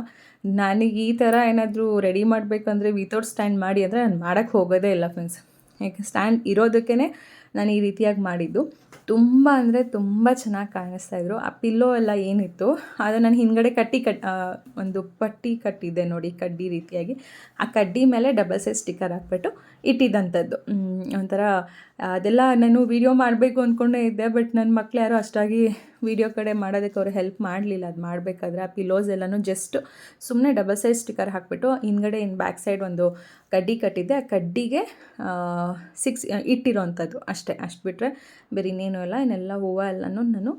ನನಗೆ ಈ ಥರ ಏನಾದರೂ ರೆಡಿ ಮಾಡಬೇಕಂದ್ರೆ ವಿತೌಟ್ ಸ್ಟ್ಯಾಂಡ್ ಮಾಡಿ ಅಂದರೆ ನಾನು ಮಾಡೋಕ್ಕೆ ಹೋಗೋದೇ ಇಲ್ಲ ಫ್ರೆಂಡ್ಸ್ ಯಾಕೆ ಸ್ಟ್ಯಾಂಡ್ ಇರೋದಕ್ಕೇ ನಾನು ಈ ರೀತಿಯಾಗಿ ಮಾಡಿದ್ದು. ತುಂಬ ಅಂದರೆ ತುಂಬ ಚೆನ್ನಾಗಿ ಕಾಣಿಸ್ತಾ ಇದ್ರು. ಆ ಪಿಲ್ಲೋ ಎಲ್ಲ ಏನಿತ್ತು, ಅದು ನಾನು ಹಿಂದ್ಗಡೆ ಕಟ್ಟಿ ಕಟ್ ಒಂದು ಪಟ್ಟಿ ಕಟ್ಟಿದ್ದೆ ನೋಡಿ, ಕಡ್ಡಿ ರೀತಿಯಾಗಿ. ಆ ಕಡ್ಡಿ ಮೇಲೆ ಡಬಲ್ ಸೈಜ್ ಸ್ಟಿಕ್ಕರ್ ಹಾಕ್ಬಿಟ್ಟು ಇಟ್ಟಿದ್ದಂಥದ್ದು. ಒಂಥರ, ಅದೆಲ್ಲ ನಾನು ವೀಡಿಯೋ ಮಾಡಬೇಕು ಅಂದ್ಕೊಂಡೇ ಇದ್ದೆ ಬಟ್ ನನ್ನ ಮಕ್ಳು ಯಾರು ಅಷ್ಟಾಗಿ ವೀಡಿಯೋ ಕಡೆ ಮಾಡೋದಕ್ಕೆ ಅವ್ರು ಹೆಲ್ಪ್ ಮಾಡಲಿಲ್ಲ. ಅದು ಮಾಡಬೇಕಾದ್ರೆ ಆ ಪಿಲ್ಲೋಸ್ ಎಲ್ಲನೂ ಜಸ್ಟ್ ಸುಮ್ಮನೆ ಡಬಲ್ ಸೈಜ್ ಸ್ಟಿಕ್ಕರ್ ಹಾಕ್ಬಿಟ್ಟು ಹಿಂದ್ಗಡೆ ಇನ್ನು ಬ್ಯಾಕ್ ಸೈಡ್ ಒಂದು ಕಡ್ಡಿ ಕಟ್ಟಿದ್ದೆ. ಆ ಕಡ್ಡಿಗೆ ಸಿಕ್ಸ್ ಇಟ್ಟಿರೋವಂಥದ್ದು ಅಷ್ಟೇ. ಅಷ್ಟು ಬಿಟ್ಟರೆ ಬೇರೆ ಇನ್ನೇನು ಇಲ್ಲ. ಇನ್ನೆಲ್ಲ ಹೂವು ಎಲ್ಲನೂ ನಾನು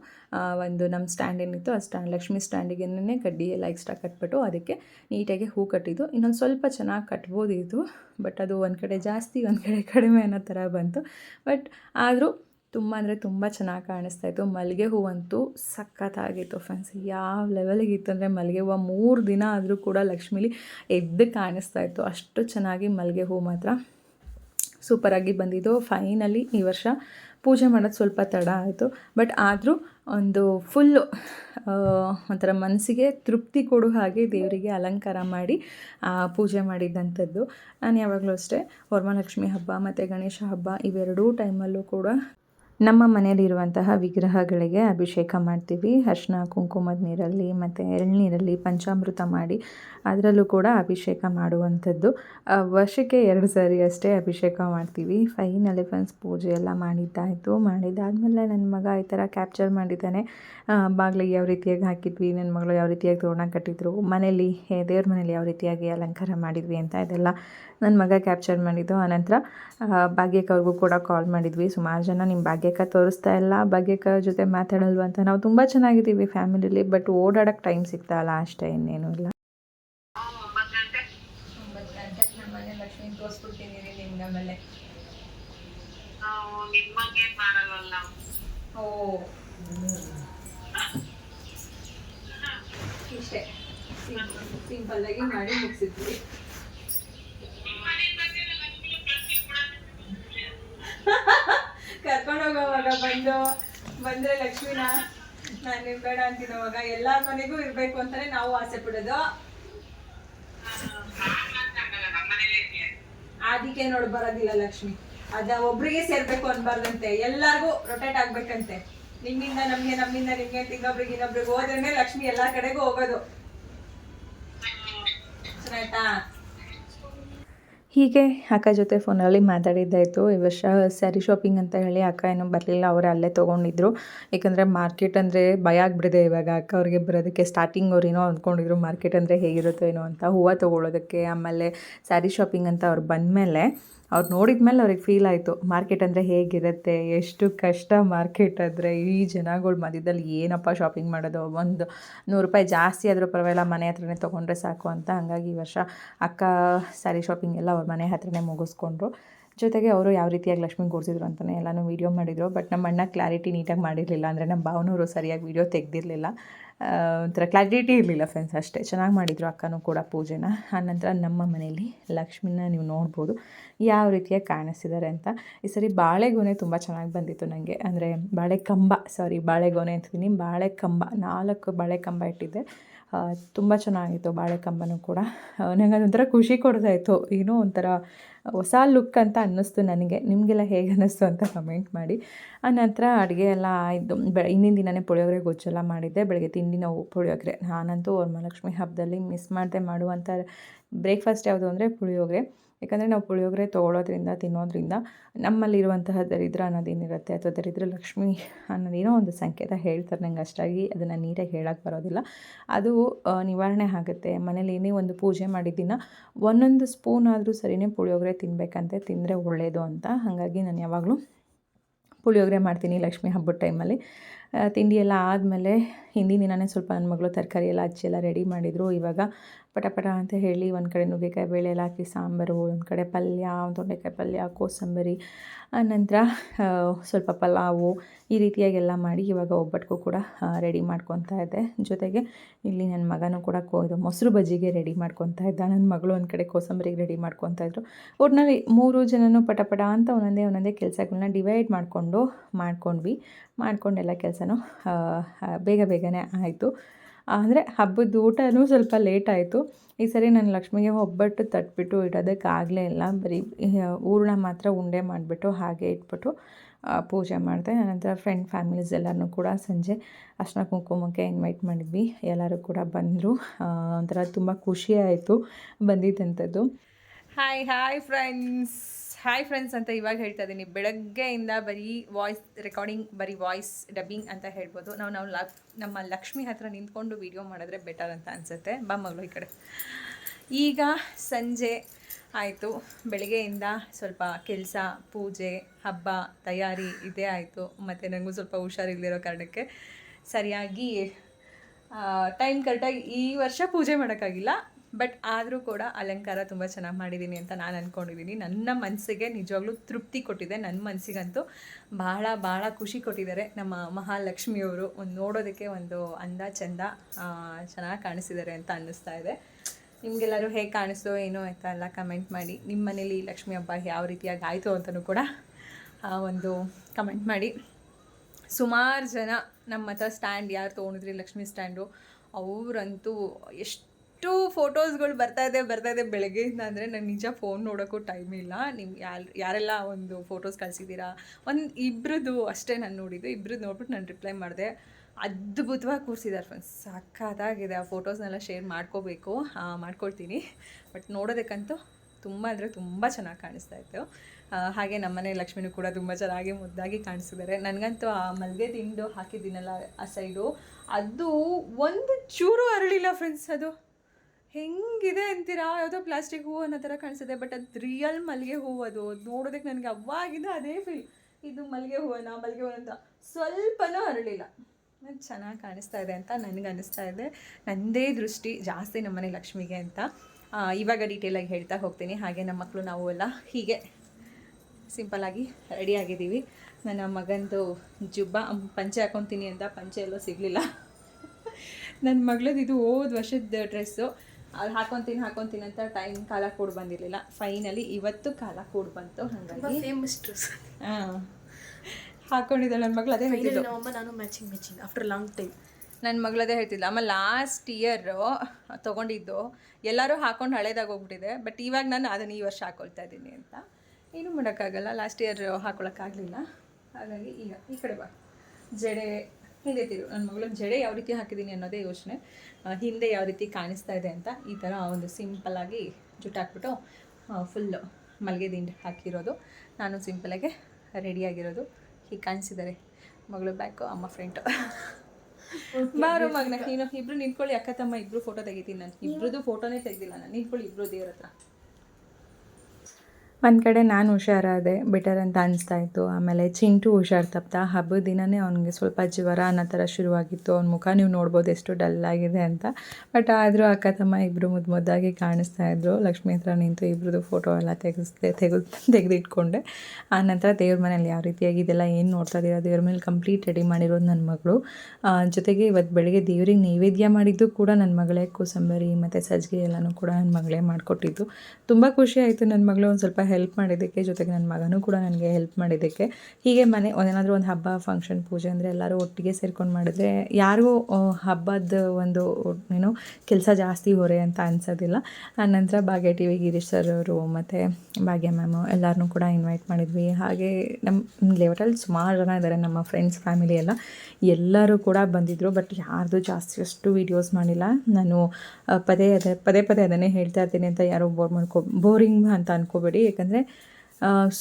ಒಂದು ನಮ್ಮ ಸ್ಟ್ಯಾಂಡ್ ಏನಿತ್ತು ಆ ಸ್ಟ್ಯಾಂಡ್, ಲಕ್ಷ್ಮಿ ಸ್ಟ್ಯಾಂಡಿಗೆನೇ ಕಡ್ಡಿ ಎಲ್ಲ ಎಕ್ಸ್ಟ್ರಾ ಕಟ್ಬಿಟ್ಟು ಅದಕ್ಕೆ ನೀಟಾಗಿ ಹೂ ಕಟ್ಟಿದ್ದು. ಇನ್ನೊಂದು ಸ್ವಲ್ಪ ಚೆನ್ನಾಗಿ ಕಟ್ಬೋದಿತ್ತು ಬಟ್ ಅದು ಒಂದು ಕಡೆ ಜಾಸ್ತಿ, ಒಂದು ಕಡೆ ಕಡಿಮೆ ಅನ್ನೋ ಥರ ಬಂತು. ಬಟ್ ಆದರೂ ತುಂಬ ಅಂದರೆ ತುಂಬ ಚೆನ್ನಾಗಿ ಕಾಣಿಸ್ತಾ ಇತ್ತು. ಮಲ್ಲಿಗೆ ಹೂವಂತೂ ಸಖತ್ತಾಗಿತ್ತು ಫ್ರೆಂಡ್ಸ್ ಯಾವ ಲೆವೆಲಿಗೆ ಇತ್ತು ಅಂದರೆ ಮಲ್ಲಿಗೆ ಹೂವು ಮೂರು ದಿನ ಆದರೂ ಕೂಡ ಲಕ್ಷ್ಮೀಲಿ ಎದ್ದು ಕಾಣಿಸ್ತಾ ಇತ್ತು. ಅಷ್ಟು ಚೆನ್ನಾಗಿ ಮಲ್ಲಿಗೆ ಹೂ ಮಾತ್ರ. ಸೂಪರಾಗಿ ಬಂದಿದ್ದು. ಫೈನಲಿ ಈ ವರ್ಷ ಪೂಜೆ ಮಾಡೋದು ಸ್ವಲ್ಪ ತಡ ಆಯಿತು. ಬಟ್ ಆದರೂ ಒಂದು ಫುಲ್ಲು ಒಂಥರ ಮನಸ್ಸಿಗೆ ತೃಪ್ತಿ ಕೊಡೋ ಹಾಗೆ ದೇವರಿಗೆ ಅಲಂಕಾರ ಮಾಡಿ ಪೂಜೆ ಮಾಡಿದ್ದಂಥದ್ದು ನಾನು ಯಾವಾಗಲೂ ಅಷ್ಟೇ, ವರಮಹಾಲಕ್ಷ್ಮಿ ಹಬ್ಬ ಮತ್ತು ಗಣೇಶ ಹಬ್ಬ ಇವೆರಡೂ ಟೈಮಲ್ಲೂ ಕೂಡ ನಮ್ಮ ಮನೆಯಲ್ಲಿರುವಂತಹ ವಿಗ್ರಹಗಳಿಗೆ ಅಭಿಷೇಕ ಮಾಡ್ತೀವಿ. ಅರ್ಶಿನ, ಕುಂಕುಮದ ನೀರಲ್ಲಿ ಮತ್ತು ಎಳ್ನೀರಲ್ಲಿ ಪಂಚಾಮೃತ ಮಾಡಿ ಅದರಲ್ಲೂ ಕೂಡ ಅಭಿಷೇಕ ಮಾಡುವಂಥದ್ದು. ವರ್ಷಕ್ಕೆ ಎರಡು ಸಾರಿ ಅಷ್ಟೇ ಅಭಿಷೇಕ ಮಾಡ್ತೀವಿ. ಫೈನ್ ಎಲಿಫೆನ್ಸ್ ಪೂಜೆ ಎಲ್ಲ ಮಾಡಿದ್ದಾಯಿತು. ಮಾಡಿದ್ದಾದಮೇಲೆ ನನ್ನ ಮಗ ಈ ಥರ ಕ್ಯಾಪ್ಚರ್ ಮಾಡಿದ್ದಾನೆ. ಬಾಗಿಲಿಗೆ ಯಾವ ರೀತಿಯಾಗಿ ಹಾಕಿದ್ವಿ, ನನ್ನ ಮಗಳು ಯಾವ ರೀತಿಯಾಗಿ ತೋರಣ ಕಟ್ಟಿದ್ರು, ಮನೇಲಿ ದೇವ್ರ ಮನೇಲಿ ಯಾವ ರೀತಿಯಾಗಿ ಅಲಂಕಾರ ಮಾಡಿದ್ವಿ ಅಂತ ಇದೆಲ್ಲ ನನ್ನ ಮಗ ಕ್ಯಾಪ್ಚರ್ ಮಾಡಿದ್ದು. ಆನಂತರ ಭಾಗ್ಯಕ್ಕೆ ಕೂಡ ಕಾಲ್ ಮಾಡಿದ್ವಿ. ಸುಮಾರು ಜನ ನಿಮ್ಮ ಭಾಗ್ಯಕ್ಕ ತೋರಿಸ್ತಾ ಇಲ್ಲ. ಬಗೆಕ ಜೊತೆ ಮಾತಾಡಲ್ವ ಅಂತ. ನಾವು ತುಂಬ ಚೆನ್ನಾಗಿದ್ದೀವಿ ಫ್ಯಾಮಿಲಿಲಿ, ಬಟ್ ಓಡಾಡಕ್ಕೆ ಟೈಮ್ ಸಿಗ್ತಾ ಇಲ್ಲ. ಅಷ್ಟೇ ಇನ್ನೇನು ಇಲ್ಲ. ಇಷ್ಟೇ ಸಿಂಪಲ್ಲಾಗಿ ಮಾಡಿ ಮುಗಿಸಿದ್ವಿ ಕರ್ಕೊಂಡು ಹೋಗೋವಾಗ ಬಂದು, ಬಂದ್ರೆ ಲಕ್ಷ್ಮಿನ, ನಾನು ನಿಮ್ ಬೇಡ ಅಂತಿರೋವಾಗ ಎಲ್ಲಾರ ಮನೆಗೂ ಇರ್ಬೇಕು ಅಂತಾನೆ ನಾವು ಆಸೆ ಪಡೋದು. ಅದಕ್ಕೆ ನೋಡಿ, ಬರೋದಿಲ್ಲ ಲಕ್ಷ್ಮಿ. ಅದ ಒಬ್ರಿಗೆ ಸೇರ್ಬೇಕು ಅನ್ಬಾರ್ದಂತೆ. ಎಲ್ಲಾರ್ಗೂ ರೊಟೇಟ್ ಆಗ್ಬೇಕಂತೆ. ನಿಮ್ಮಿಂದ ನಮ್ಗೆ, ನಮ್ಮಿಂದ ನಿಮ್ಗೆ ಇನ್ನೊಬ್ರಿಗೆ ಇನ್ನೊಬ್ರಿಗೆ ಹೋದ್ರೆ ಲಕ್ಷ್ಮಿ ಎಲ್ಲಾ ಕಡೆಗೂ ಹೋಗೋದು. ಚೆನ್ನಾಯ್ತಾ? ಹೀಗೆ ಅಕ್ಕ ಜೊತೆ ಫೋನಲ್ಲಿ ಮಾತಾಡಿದ್ದಾಯಿತು. ಈ ವರ್ಷ ಸ್ಯಾರಿ ಶಾಪಿಂಗ್ ಅಂತ ಹೇಳಿ ಅಕ್ಕ ಏನೂ ಬರಲಿಲ್ಲ, ಅವರು ಅಲ್ಲೇ ತೊಗೊಂಡಿದ್ರು. ಏಕೆಂದರೆ ಮಾರ್ಕೆಟ್ ಅಂದರೆ ಭಯ ಆಗಿಬಿಡಿದೆ ಇವಾಗ ಅಕ್ಕ ಅವ್ರಿಗೆ ಬರೋದಕ್ಕೆ. ಸ್ಟಾರ್ಟಿಂಗ್ ಅವ್ರು ಏನೋ ಅಂದ್ಕೊಂಡಿದ್ರು ಮಾರ್ಕೆಟ್ ಅಂದರೆ ಹೇಗಿರುತ್ತೋ ಏನೋ ಅಂತ. ಹೂವು ತೊಗೊಳೋದಕ್ಕೆ ಆಮೇಲೆ ಸ್ಯಾರಿ ಶಾಪಿಂಗ್ ಅಂತ ಅವ್ರು ಬಂದಮೇಲೆ ಅವ್ರು ನೋಡಿದ ಮೇಲೆ ಅವ್ರಿಗೆ ಫೀಲ್ ಆಯಿತು. ಮಾರ್ಕೆಟ್ ಅಂದರೆ ಹೇಗಿರುತ್ತೆ? ಎಷ್ಟು ಕಷ್ಟ ಮಾರ್ಕೆಟ್ ಆದರೆ ಈ ಜನಗಳ ಮಧ್ಯದಲ್ಲಿ ಏನಪ್ಪ ಶಾಪಿಂಗ್ ಮಾಡೋದು? ಒಂದು ನೂರು ರೂಪಾಯಿ ಜಾಸ್ತಿ ಆದರೂ ಪರವಾಗಿಲ್ಲ, ಮನೆ ಹತ್ರನೇ ತೊಗೊಂಡ್ರೆ ಸಾಕು ಅಂತ ಹಂಗಾಗಿ ಈ ವರ್ಷ ಅಕ್ಕ ಸ್ಯಾರಿ ಶಾಪಿಂಗ್ ಎಲ್ಲ ಅವ್ರ ಮನೆ ಹತ್ರನೇ ಮುಗಿಸ್ಕೊಂಡ್ರು. ಜೊತೆಗೆ ಅವರು ಯಾವ ರೀತಿಯಾಗಿ ಲಕ್ಷ್ಮಿ ಕೂರಿಸಿದ್ರು ಅಂತಲೇ ಎಲ್ಲನೂ ವೀಡಿಯೋ ಮಾಡಿದರು. ಬಟ್ ನಮ್ಮ ಅಣ್ಣ ಕ್ಲಾರಿಟಿ ನೀಟಾಗಿ ಮಾಡಿರಲಿಲ್ಲ ಅಂದರೆ ನಮ್ಮ ಭಾವನವರು ಸರಿಯಾಗಿ ವೀಡಿಯೋ ತೆಗ್ದಿರಲಿಲ್ಲ. ಒಂಥರ ಕ್ಲಾರಿಟಿ ಇರಲಿಲ್ಲ ಫ್ರೆಂಡ್ಸ್ ಅಷ್ಟೇ. ಚೆನ್ನಾಗಿ ಮಾಡಿದರು ಅಕ್ಕನೂ ಕೂಡ ಪೂಜೆನ. ಆನಂತರ ನಮ್ಮ ಮನೆಯಲ್ಲಿ ಲಕ್ಷ್ಮಿನ ನೀವು ನೋಡ್ಬೋದು ಯಾವ ರೀತಿಯಾಗಿ ಕಾಣಿಸ್ತಿದ್ದಾರೆ ಅಂತ. ಈ ಸರಿ ಬಾಳೆಗೊನೆ ತುಂಬ ಚೆನ್ನಾಗಿ ಬಂದಿತ್ತು ನನಗೆ ಅಂದರೆ ಬಾಳೆ ಕಂಬ ಸಾರಿ ಬಾಳೆಗೊನೆ ಅಂತೀನಿ ಬಾಳೆ ಕಂಬ ನಾಲ್ಕು ಬಾಳೆ ಕಂಬ ಇಟ್ಟಿದ್ದೆ ತುಂಬ ಚೆನ್ನಾಗಿತ್ತು ಬಾಳೆ ಕಂಬನೂ ಕೂಡ ನನಗೆ ಅದೊಂಥರ ಖುಷಿ ಕೊಡ್ತಾಯಿತ್ತು ಏನೋ ಒಂಥರ ಹೊಸ ಲುಕ್ ಅಂತ ಅನ್ನಿಸ್ತು ನನಗೆ. ನಿಮಗೆಲ್ಲ ಹೇಗೆ ಅನ್ನಿಸ್ತು ಅಂತ ಕಮೆಂಟ್ ಮಾಡಿ. ಆನಂತರ ಅಡುಗೆ ಎಲ್ಲ ಆಯಿತು. ಬೆ ಹಿಂದಿನ ದಿನವೇ ಪುಳಿಯೋಗರೆ ಗೊಜ್ಜೆಲ್ಲ ಮಾಡಿದ್ದೆ. ಬೆಳಗ್ಗೆ ತಿಂಡಿ ನಾವು ಪುಳಿಯೋಗರೆ. ನಾನಂತೂ ವರಮಹಾಲಕ್ಷ್ಮಿ ಹಬ್ಬದಲ್ಲಿ ಮಿಸ್ ಮಾಡದೆ ಮಾಡುವಂಥ ಬ್ರೇಕ್ಫಾಸ್ಟ್ ಯಾವುದು ಅಂದರೆ ಪುಳಿಯೋಗರೆ. ಯಾಕಂದರೆ ನಾವು ಪುಳಿಯೋಗರೆ ತೊಗೊಳೋದ್ರಿಂದ, ತಿನ್ನೋದ್ರಿಂದ ನಮ್ಮಲ್ಲಿರುವಂತಹ ದರಿದ್ರ ಅನ್ನೋದೇನಿರುತ್ತೆ ಅಥವಾ ದರಿದ್ರ ಲಕ್ಷ್ಮಿ ಅನ್ನೋದೇನೋ ಒಂದು ಸಂಕೇತ ಹೇಳ್ತಾರೆ ನಂಗೆ ಅಷ್ಟಾಗಿ, ಅದನ್ನು ನೀಟಾಗಿ ಹೇಳಕ್ಕೆ ಬರೋದಿಲ್ಲ. ಅದು ನಿವಾರಣೆ ಆಗುತ್ತೆ. ಮನೇಲಿ ಏನೇ ಒಂದು ಪೂಜೆ ಮಾಡಿದ್ದಿನ, ಒಂದೊಂದು ಸ್ಪೂನ್ ಆದರೂ ಸರಿನೇ ಪುಳಿಯೋಗರೆ ತಿನ್ನಬೇಕಂತೆ ತಿಂದರೆ ಒಳ್ಳೆಯದು ಅಂತ. ಹಾಗಾಗಿ ನಾನು ಯಾವಾಗಲೂ ಪುಳಿಯೋಗರೆ ಮಾಡ್ತೀನಿ ಲಕ್ಷ್ಮಿ ಹಬ್ಬದ ಟೈಮಲ್ಲಿ ತಿಂಡಿ ಎಲ್ಲ ಆದಮೇಲೆ ಹಿಂದಿನ ದಿನವೇ ಸ್ವಲ್ಪ ನನ್ನ ಮಗಳು ತರಕಾರಿ ಎಲ್ಲ ಹಚ್ಚಿ ಎಲ್ಲ ರೆಡಿ ಮಾಡಿದರು. ಇವಾಗ ಪಟಪಟ ಪಟ ಅಂತ ಹೇಳಿ ಒಂದು ಕಡೆ ನುಗ್ಗೆಕಾಯಿ ಬೇಳೆ ಎಲ್ಲ ಹಾಕಿ, ಸಾಂಬಾರು, ಒಂದು ಕಡೆ ಪಲ್ಯ ತೊಂಡೆಕಾಯಿ ಪಲ್ಯ, ಕೋಸಂಬರಿ ನಂತರ ಸ್ವಲ್ಪ ಪಲಾವು ಈ ರೀತಿಯಾಗೆಲ್ಲ ಮಾಡಿ ಇವಾಗ ಒಬ್ಬಟ್ಟಿಗೂ ಕೂಡ ರೆಡಿ ಮಾಡ್ಕೊತಾ ಇದ್ದೆ. ಜೊತೆಗೆ ಇಲ್ಲಿ ನನ್ನ ಮಗನೂ ಕೂಡ ಕೋ ಮೊಸರು ಬಜ್ಜಿಗೆ ರೆಡಿ ಮಾಡ್ಕೊತಾ ಇದ್ದ. ನನ್ನ ಮಗಳು ಒಂದು ಕಡೆ ಕೋಸಂಬರಿಗೆ ರೆಡಿ ಮಾಡ್ಕೊತಾ ಇದ್ರು. ಒಟ್ಟಿನಲ್ಲಿ ಮೂರು ಜನನೂ ಪಟಪಟ ಪಟ ಅಂತ ಒಂದೊಂದೇ ಒಂದೊಂದೇ ಕೆಲಸಗಳನ್ನ ಡಿವೈಡ್ ಮಾಡಿಕೊಂಡು ಮಾಡ್ಕೊಂಡ್ವಿ. ಮಾಡ್ಕೊಂಡೆಲ್ಲ ಕೆಲಸನೂ ಬೇಗ ಬೇಗನೆ ಆಯಿತು. ಅಂದರೆ ಹಬ್ಬದ ಊಟನೂ ಸ್ವಲ್ಪ ಲೇಟ್ ಆಯಿತು. ಈ ಸರಿ ನಾನು ಲಕ್ಷ್ಮಿಗೆ ಒಬ್ಬಟ್ಟು ತಟ್ಬಿಟ್ಟು ಇಡೋದಕ್ಕಾಗಲೇ ಇಲ್ಲ. ಬರೀ ಹೂರ್ಣ ಮಾತ್ರ ಉಂಡೆ ಮಾಡಿಬಿಟ್ಟು ಹಾಗೆ ಇಟ್ಬಿಟ್ಟು ಪೂಜೆ ಮಾಡಿದೆ. ನಂತರ ಫ್ರೆಂಡ್ ಫ್ಯಾಮಿಲೀಸ್ ಎಲ್ಲರನ್ನೂ ಕೂಡ ಸಂಜೆ ಅಷ್ಟ ಕುಂಕುಮಕ್ಕೆ ಇನ್ವೈಟ್ ಮಾಡಿದ್ವಿ. ಎಲ್ಲರೂ ಕೂಡ ಬಂದರು. ಒಂಥರ ತುಂಬ ಖುಷಿ ಆಯಿತು ಬಂದಿದ್ದಂಥದ್ದು. Hi hi friends hi friends ಅಂತ ಇವಾಗ ಹೇಳ್ತಾ ಇದ್ದೀನಿ ಬೆಳಗ್ಗೆಯಿಂದ ಬರೀ ವಾಯ್ಸ್ ರೆಕಾರ್ಡಿಂಗ್ ಬರೀ ವಾಯ್ಸ್ ಡಬ್ಬಿಂಗ್ ಅಂತ ಹೇಳ್ಬೋದು. ನಾವು ನಾವು ಲಕ್, ನಮ್ಮ ಲಕ್ಷ್ಮಿ ಹತ್ರ ನಿಂತ್ಕೊಂಡು ವೀಡಿಯೋ ಮಾಡಿದ್ರೆ ಬೆಟರ್ ಅಂತ ಅನಿಸುತ್ತೆ. ಬಾ ಮಗಳು ಈ ಕಡೆ. ಈಗ ಸಂಜೆ ಆಯಿತು. ಬೆಳಗ್ಗೆಯಿಂದ ಸ್ವಲ್ಪ ಕೆಲಸ, ಪೂಜೆ, ಹಬ್ಬ, ತಯಾರಿ ಇದೇ ಆಯಿತು. ಮತ್ತು ನನಗೂ ಸ್ವಲ್ಪ ಹುಷಾರಿಲ್ಲದಿರೋ ಕಾರಣಕ್ಕೆ ಸರಿಯಾಗಿ ಟೈಮ್ ಕರೆಕ್ಟಾಗಿ ಈ ವರ್ಷ ಪೂಜೆ ಮಾಡೋಕ್ಕಾಗಿಲ್ಲ. ಬಟ್ ಆದರೂ ಕೂಡ ಅಲಂಕಾರ ತುಂಬ ಚೆನ್ನಾಗಿ ಮಾಡಿದ್ದೀನಿ ಅಂತ ನಾನು ಅಂದ್ಕೊಂಡಿದ್ದೀನಿ ನನ್ನ ಮನಸ್ಸಿಗೆ ನಿಜವಾಗ್ಲೂ ತೃಪ್ತಿ ಕೊಟ್ಟಿದೆ. ನನ್ನ ಮನಸ್ಸಿಗಂತೂ ಬಹಳ ಭಾಳ ಖುಷಿ ಕೊಟ್ಟಿದ್ದಾರೆ. ನಮ್ಮ ಮಹಾಲಕ್ಷ್ಮಿಯವರು ಒಂದು ನೋಡೋದಕ್ಕೆ ಒಂದು ಅಂದ ಚಂದ ಚೆನ್ನಾಗಿ ಕಾಣಿಸಿದ್ದಾರೆ ಅಂತ ಅನ್ನಿಸ್ತಾ ಇದೆ. ನಿಮಗೆಲ್ಲರೂ ಹೇಗೆ ಕಾಣಿಸ್ತೋ ಏನೋ ಅಂತ ಎಲ್ಲ ಕಮೆಂಟ್ ಮಾಡಿ. ನಿಮ್ಮ ಮನೇಲಿ ಲಕ್ಷ್ಮಿ ಹಬ್ಬ ಯಾವ ರೀತಿಯಾಗಿ ಆಯಿತು ಅಂತಲೂ ಕೂಡ ಆ, ಒಂದು ಕಮೆಂಟ್ ಮಾಡಿ. ಸುಮಾರು ಜನ ನಮ್ಮ ಹತ್ರ ಸ್ಟ್ಯಾಂಡ್ ಯಾರು ತೊಗೊಂಡಿದ್ರಿ ಲಕ್ಷ್ಮಿ ಸ್ಟ್ಯಾಂಡು ಅವರಂತೂ ಎಷ್ಟು ಫೋಟೋಸ್ಗಳು ಬರ್ತಾ ಇದೆ ಬರ್ತಾ ಇದೆ ಬೆಳಗ್ಗೆಯಿಂದ ಅಂದರೆ ನಾನು ನಿಜ ಫೋನ್ ನೋಡೋಕ್ಕೂ ಟೈಮ್ ಇಲ್ಲ. ನಿಮ್ಮ ಯಾರು, ಯಾರೆಲ್ಲ ಒಂದು ಫೋಟೋಸ್ ಕಳಿಸಿದ್ದೀರಾ? ಒಂದು ಇಬ್ರದ್ದು ಅಷ್ಟೇ ನಾನು ನೋಡಿದ್ದು. ಇಬ್ರದ್ದು ನೋಡ್ಬಿಟ್ಟು ನಾನು ರಿಪ್ಲೈ ಮಾಡಿದೆ. ಅದ್ಭುತವಾಗಿ ಕೂರಿಸಿದ್ದಾರೆ ಫ್ರೆಂಡ್ಸ್ ಸಖತ್ತಾಗಿದೆ. ಆ ಫೋಟೋಸ್ನೆಲ್ಲ ಶೇರ್ ಮಾಡ್ಕೋಬೇಕು. ಮಾಡ್ಕೊಳ್ತೀನಿ. ಬಟ್ ನೋಡೋದಕ್ಕಂತೂ ತುಂಬ ಅಂದರೆ ತುಂಬ ಚೆನ್ನಾಗಿ ಕಾಣಿಸ್ತಾ ಇತ್ತು. ಹಾಗೆ ನಮ್ಮನೆ ಲಕ್ಷ್ಮಿನೂ ಕೂಡ ತುಂಬ ಚೆನ್ನಾಗಿ ಮುದ್ದಾಗಿ ಕಾಣಿಸಿದ್ದಾರೆ. ನನಗಂತೂ ಆ ಮಲ್ಗೆ ದಿಂಡು ಹಾಕಿದ್ದೀನಲ್ಲ ಆ ಸೈಡು ಅದು ಒಂದು ಚೂರು ಅರಳಿಲ್ಲ ಫ್ರೆಂಡ್ಸ್ ಅದು. ಹೆಂಗಿದೆ ಅಂತೀರಾ? ಯಾವುದೋ ಪ್ಲಾಸ್ಟಿಕ್ ಹೂವು ಅನ್ನೋ ಥರ ಕಾಣಿಸುತ್ತೆ, ಬಟ್ ಅದು ರಿಯಲ್ ಮಲ್ಲಿಗೆ ಹೂವು ಅದು. ನೋಡೋದಕ್ಕೆ ನನಗೆ ಅವಾಗಿದ್ದು ಅದೇ ಫೀಲ್ ಇದು ಮಲ್ಲಿಗೆ ಹೂವನ, ಮಲ್ಲಿಗೆ ಹೂವು ಅಂತ ಸ್ವಲ್ಪನೂ ಅರಳಿಲ್ಲ. ಚೆನ್ನಾಗಿ ಕಾಣಿಸ್ತಾ ಇದೆ ಅಂತ ನನಗೆ ಅನಿಸ್ತಾ ಇದೆ. ನನ್ನದೇ ದೃಷ್ಟಿ ಜಾಸ್ತಿ ನಮ್ಮನೆ ಲಕ್ಷ್ಮಿಗೆ ಅಂತ. ಇವಾಗ ಡೀಟೇಲಾಗಿ ಹೇಳ್ತಾ ಹೋಗ್ತೀನಿ. ಹಾಗೆ ನಮ್ಮ ಮಕ್ಕಳು ನಾವು ಎಲ್ಲ ಹೀಗೆ ಸಿಂಪಲ್ಲಾಗಿ ರೆಡಿ ಆಗಿದ್ದೀವಿ. ನನ್ನ ಮಗಂದು ಜುಬ್ಬ ಪಂಚೆ ಹಾಕೊತೀನಿ ಅಂತ ಪಂಚೆ ಎಲ್ಲೋ ಸಿಗಲಿಲ್ಲ. ನನ್ನ ಮಗಳದ್ದು ಇದು ಹೋದ ವರ್ಷದ ಡ್ರೆಸ್ಸು ಅದು ಹಾಕೊಂತೀನಿ ಹಾಕೊಂತೀನಿ ಅಂತ ಟೈಮ್ ಕಾಲ ಕೂಡ ಬಂದಿರಲಿಲ್ಲ. ಫೈನಲಿ ಇವತ್ತು ಕಾಲ ಕೂಡ ಬಂತು ಹಾಗಾಗಿ. ಹಾಂ. ಹಾಕೊಂಡಿದ್ದಾಳೆ ನನ್ನ ಮಗಳು ಅದೇ ನಾನು matching matching after long time ನನ್ನ ಮಗಳದೇ ಹೇಳ್ತಿದ್ಲ. ಅಮ್ಮ ಲಾಸ್ಟ್ ಇಯರ್ ತೊಗೊಂಡಿದ್ದು ಎಲ್ಲರೂ ಹಾಕೊಂಡು ಹಳೇದಾಗಿ ಹೋಗ್ಬಿಟ್ಟಿದೆ ಬಟ್ ಇವಾಗ ನಾನು ಅದನ್ನು ಈ ವರ್ಷ ಹಾಕೊಳ್ತಾ ಇದ್ದೀನಿ ಅಂತ. ಏನೂ ಮಾಡೋಕ್ಕಾಗಲ್ಲ ಲಾಸ್ಟ್ ಇಯರ್ ಹಾಕೊಳಕ್ಕಾಗಲಿಲ್ಲ. ಹಾಗಾಗಿ ಈಗ ಈ ಕಡೆ ಬಾ. ಜಡೆ ಹಿಂದೆ ತಿರು ನನ್ನ ಮಗಳ ಜಡೆ ಯಾವ ರೀತಿ ಹಾಕಿದ್ದೀನಿ ಅನ್ನೋದೇ ಯೋಚನೆ. ಹಿಂದೆ ಯಾವ ರೀತಿ ಕಾಣಿಸ್ತಾ ಇದೆ ಅಂತ ಈ ಥರ ಒಂದು ಸಿಂಪಲ್ಲಾಗಿ ಜುಟ್ಟಾಕ್ಬಿಟ್ಟು ಫುಲ್ಲು ಮಲ್ಲಿಗೆ ದಿಂಡು ಹಾಕಿರೋದು. ನಾನು ಸಿಂಪಲಾಗೆ ರೆಡಿಯಾಗಿರೋದು ಹೀಗೆ ಕಾಣಿಸಿದ್ದಾರೆ ಮಗಳು ಬ್ಯಾಕು ಅಮ್ಮ ಫ್ರೆಂಟು ಬಾರು ಮಗನ ನೀನು ಇಬ್ರು ನಿಂತ್ಕೊಳ್ಳಿ ಅಕ್ಕ ತಮ್ಮ ಇಬ್ರು ಫೋಟೋ ತೆಗಿತೀನಿ ನಾನು. ಇಬ್ರದ್ದು ಫೋಟೋನೇ ತೆಗ್ದಿಲ್ಲ ನಾನು. ನಿಂತ್ಕೊಳ್ಳಿ ಇಬ್ರು ದೇವ್ರ ಹತ್ರ. ಒಂದು ಕಡೆ ನಾನು ಹುಷಾರಾದೆ ಬೆಟರ್ ಅಂತ ಅನಿಸ್ತಾ ಇತ್ತು ಆಮೇಲೆ ಚಿಂಟು ಹುಷಾರು ತಪ್ತಾ, ಹಬ್ಬದ ದಿನವೇ ಅವನಿಗೆ ಸ್ವಲ್ಪ ಜ್ವರ ಅನ್ನೋ ಥರ ಶುರುವಾಗಿತ್ತು. ಅವ್ನ ಮುಖ ನೀವು ನೋಡ್ಬೋದು ಎಷ್ಟು ಡಲ್ ಆಗಿದೆ ಅಂತ. ಬಟ್ ಆದರೂ ಅಕ್ಕ, ತಮ್ಮ ಇಬ್ಬರು ಮುದ್ದು ಮುದ್ದಾಗಿ ಕಾಣಿಸ್ತಾ ಇದ್ರು. ಲಕ್ಷ್ಮಿ ಹತ್ರ ನಿಂತು ಇಬ್ಬರದು ಫೋಟೋ ಎಲ್ಲ ತೆಗೆಸ್ದೆ ತೆಗೆದು ತೆಗೆದಿಟ್ಕೊಂಡೆ. ಆನಂತರ ದೇವ್ರ ಮನೇಲಿ ಯಾವ ರೀತಿಯಾಗಿ ಇದೆಲ್ಲ ಏನು ನೋಡ್ತಾ ಇದ್ದೀರಾ, ದೇವ್ರ ಮೇಲೆ ಕಂಪ್ಲೀಟ್ ರೆಡಿ ಮಾಡಿರೋದು ನನ್ನ ಮಗಳು. ಜೊತೆಗೆ ಇವತ್ತು ಬೆಳಗ್ಗೆ ದೇವ್ರಿಗೆ ನೈವೇದ್ಯ ಮಾಡಿದ್ದು ಕೂಡ ನನ್ನ ಮಗಳೇ. ಕೋಸಂಬರಿ ಮತ್ತು ಸಜ್ಜಿಗೆ ಎಲ್ಲನೂ ಕೂಡ ನನ್ನ ಮಗಳೇ ಮಾಡಿಕೊಟ್ಟಿದ್ದು. ತುಂಬ ಖುಷಿ ಆಯಿತು ನನ್ನ ಮಗಳು. ಒಂದು ಸ್ವಲ್ಪ ಹೆಲ್ಪ್ ಮಾಡಿದ್ದಕ್ಕೆ ಜೊತೆಗೆ ನನ್ನ ಮಗನೂ ಕೂಡ ನನಗೆ ಹೆಲ್ಪ್ ಮಾಡಿದ್ದಕ್ಕೆ. ಹೀಗೆ ಮನೆ ಏನಾದರೂ ಒಂದು ಹಬ್ಬ ಫಂಕ್ಷನ್ ಪೂಜೆ ಅಂದರೆ ಎಲ್ಲರೂ ಒಟ್ಟಿಗೆ ಸೇರ್ಕೊಂಡು ಮಾಡಿದ್ರೆ ಯಾರಿಗೂ ಹಬ್ಬದ ಒಂದು ಏನು ಕೆಲಸ ಜಾಸ್ತಿ ಹೊರೆ ಅಂತ ಅನ್ಸೋದಿಲ್ಲ. ನಂತರ ಭಾಗ್ಯ ಟಿ ವಿ ಗಿರೀಶ್ ಸರ್ ಅವರು ಮತ್ತು ಭಾಗ್ಯ ಮ್ಯಾಮು ಎಲ್ಲರನ್ನೂ ಕೂಡ ಇನ್ವೈಟ್ ಮಾಡಿದ್ವಿ. ಹಾಗೆ ನಮ್ಮ ಲೇಔಟಲ್ಲಿ ಸುಮಾರು ಜನ ಇದ್ದಾರೆ ನಮ್ಮ ಫ್ರೆಂಡ್ಸ್ ಫ್ಯಾಮಿಲಿ ಎಲ್ಲ. ಎಲ್ಲರೂ ಕೂಡ ಬಂದಿದ್ದರು ಬಟ್ ಯಾರ್ದು ಜಾಸ್ತಿ ಅಷ್ಟು ವೀಡಿಯೋಸ್ ಮಾಡಿಲ್ಲ. ನಾನು ಆ, ಪದೇ ಅದೇ ಪದೇ ಪದೇ ಅದನ್ನೇ ಹೇಳ್ತಾ ಇರ್ತೀನಿ ಅಂತ ಯಾರೋ ಬೋರ್ ಮಾಡ್ಕೊ ಬೋರಿಂಗ್ ಅಂತ ಅನ್ಕೋಬೇಡಿ. ಯಾಕಂದರೆ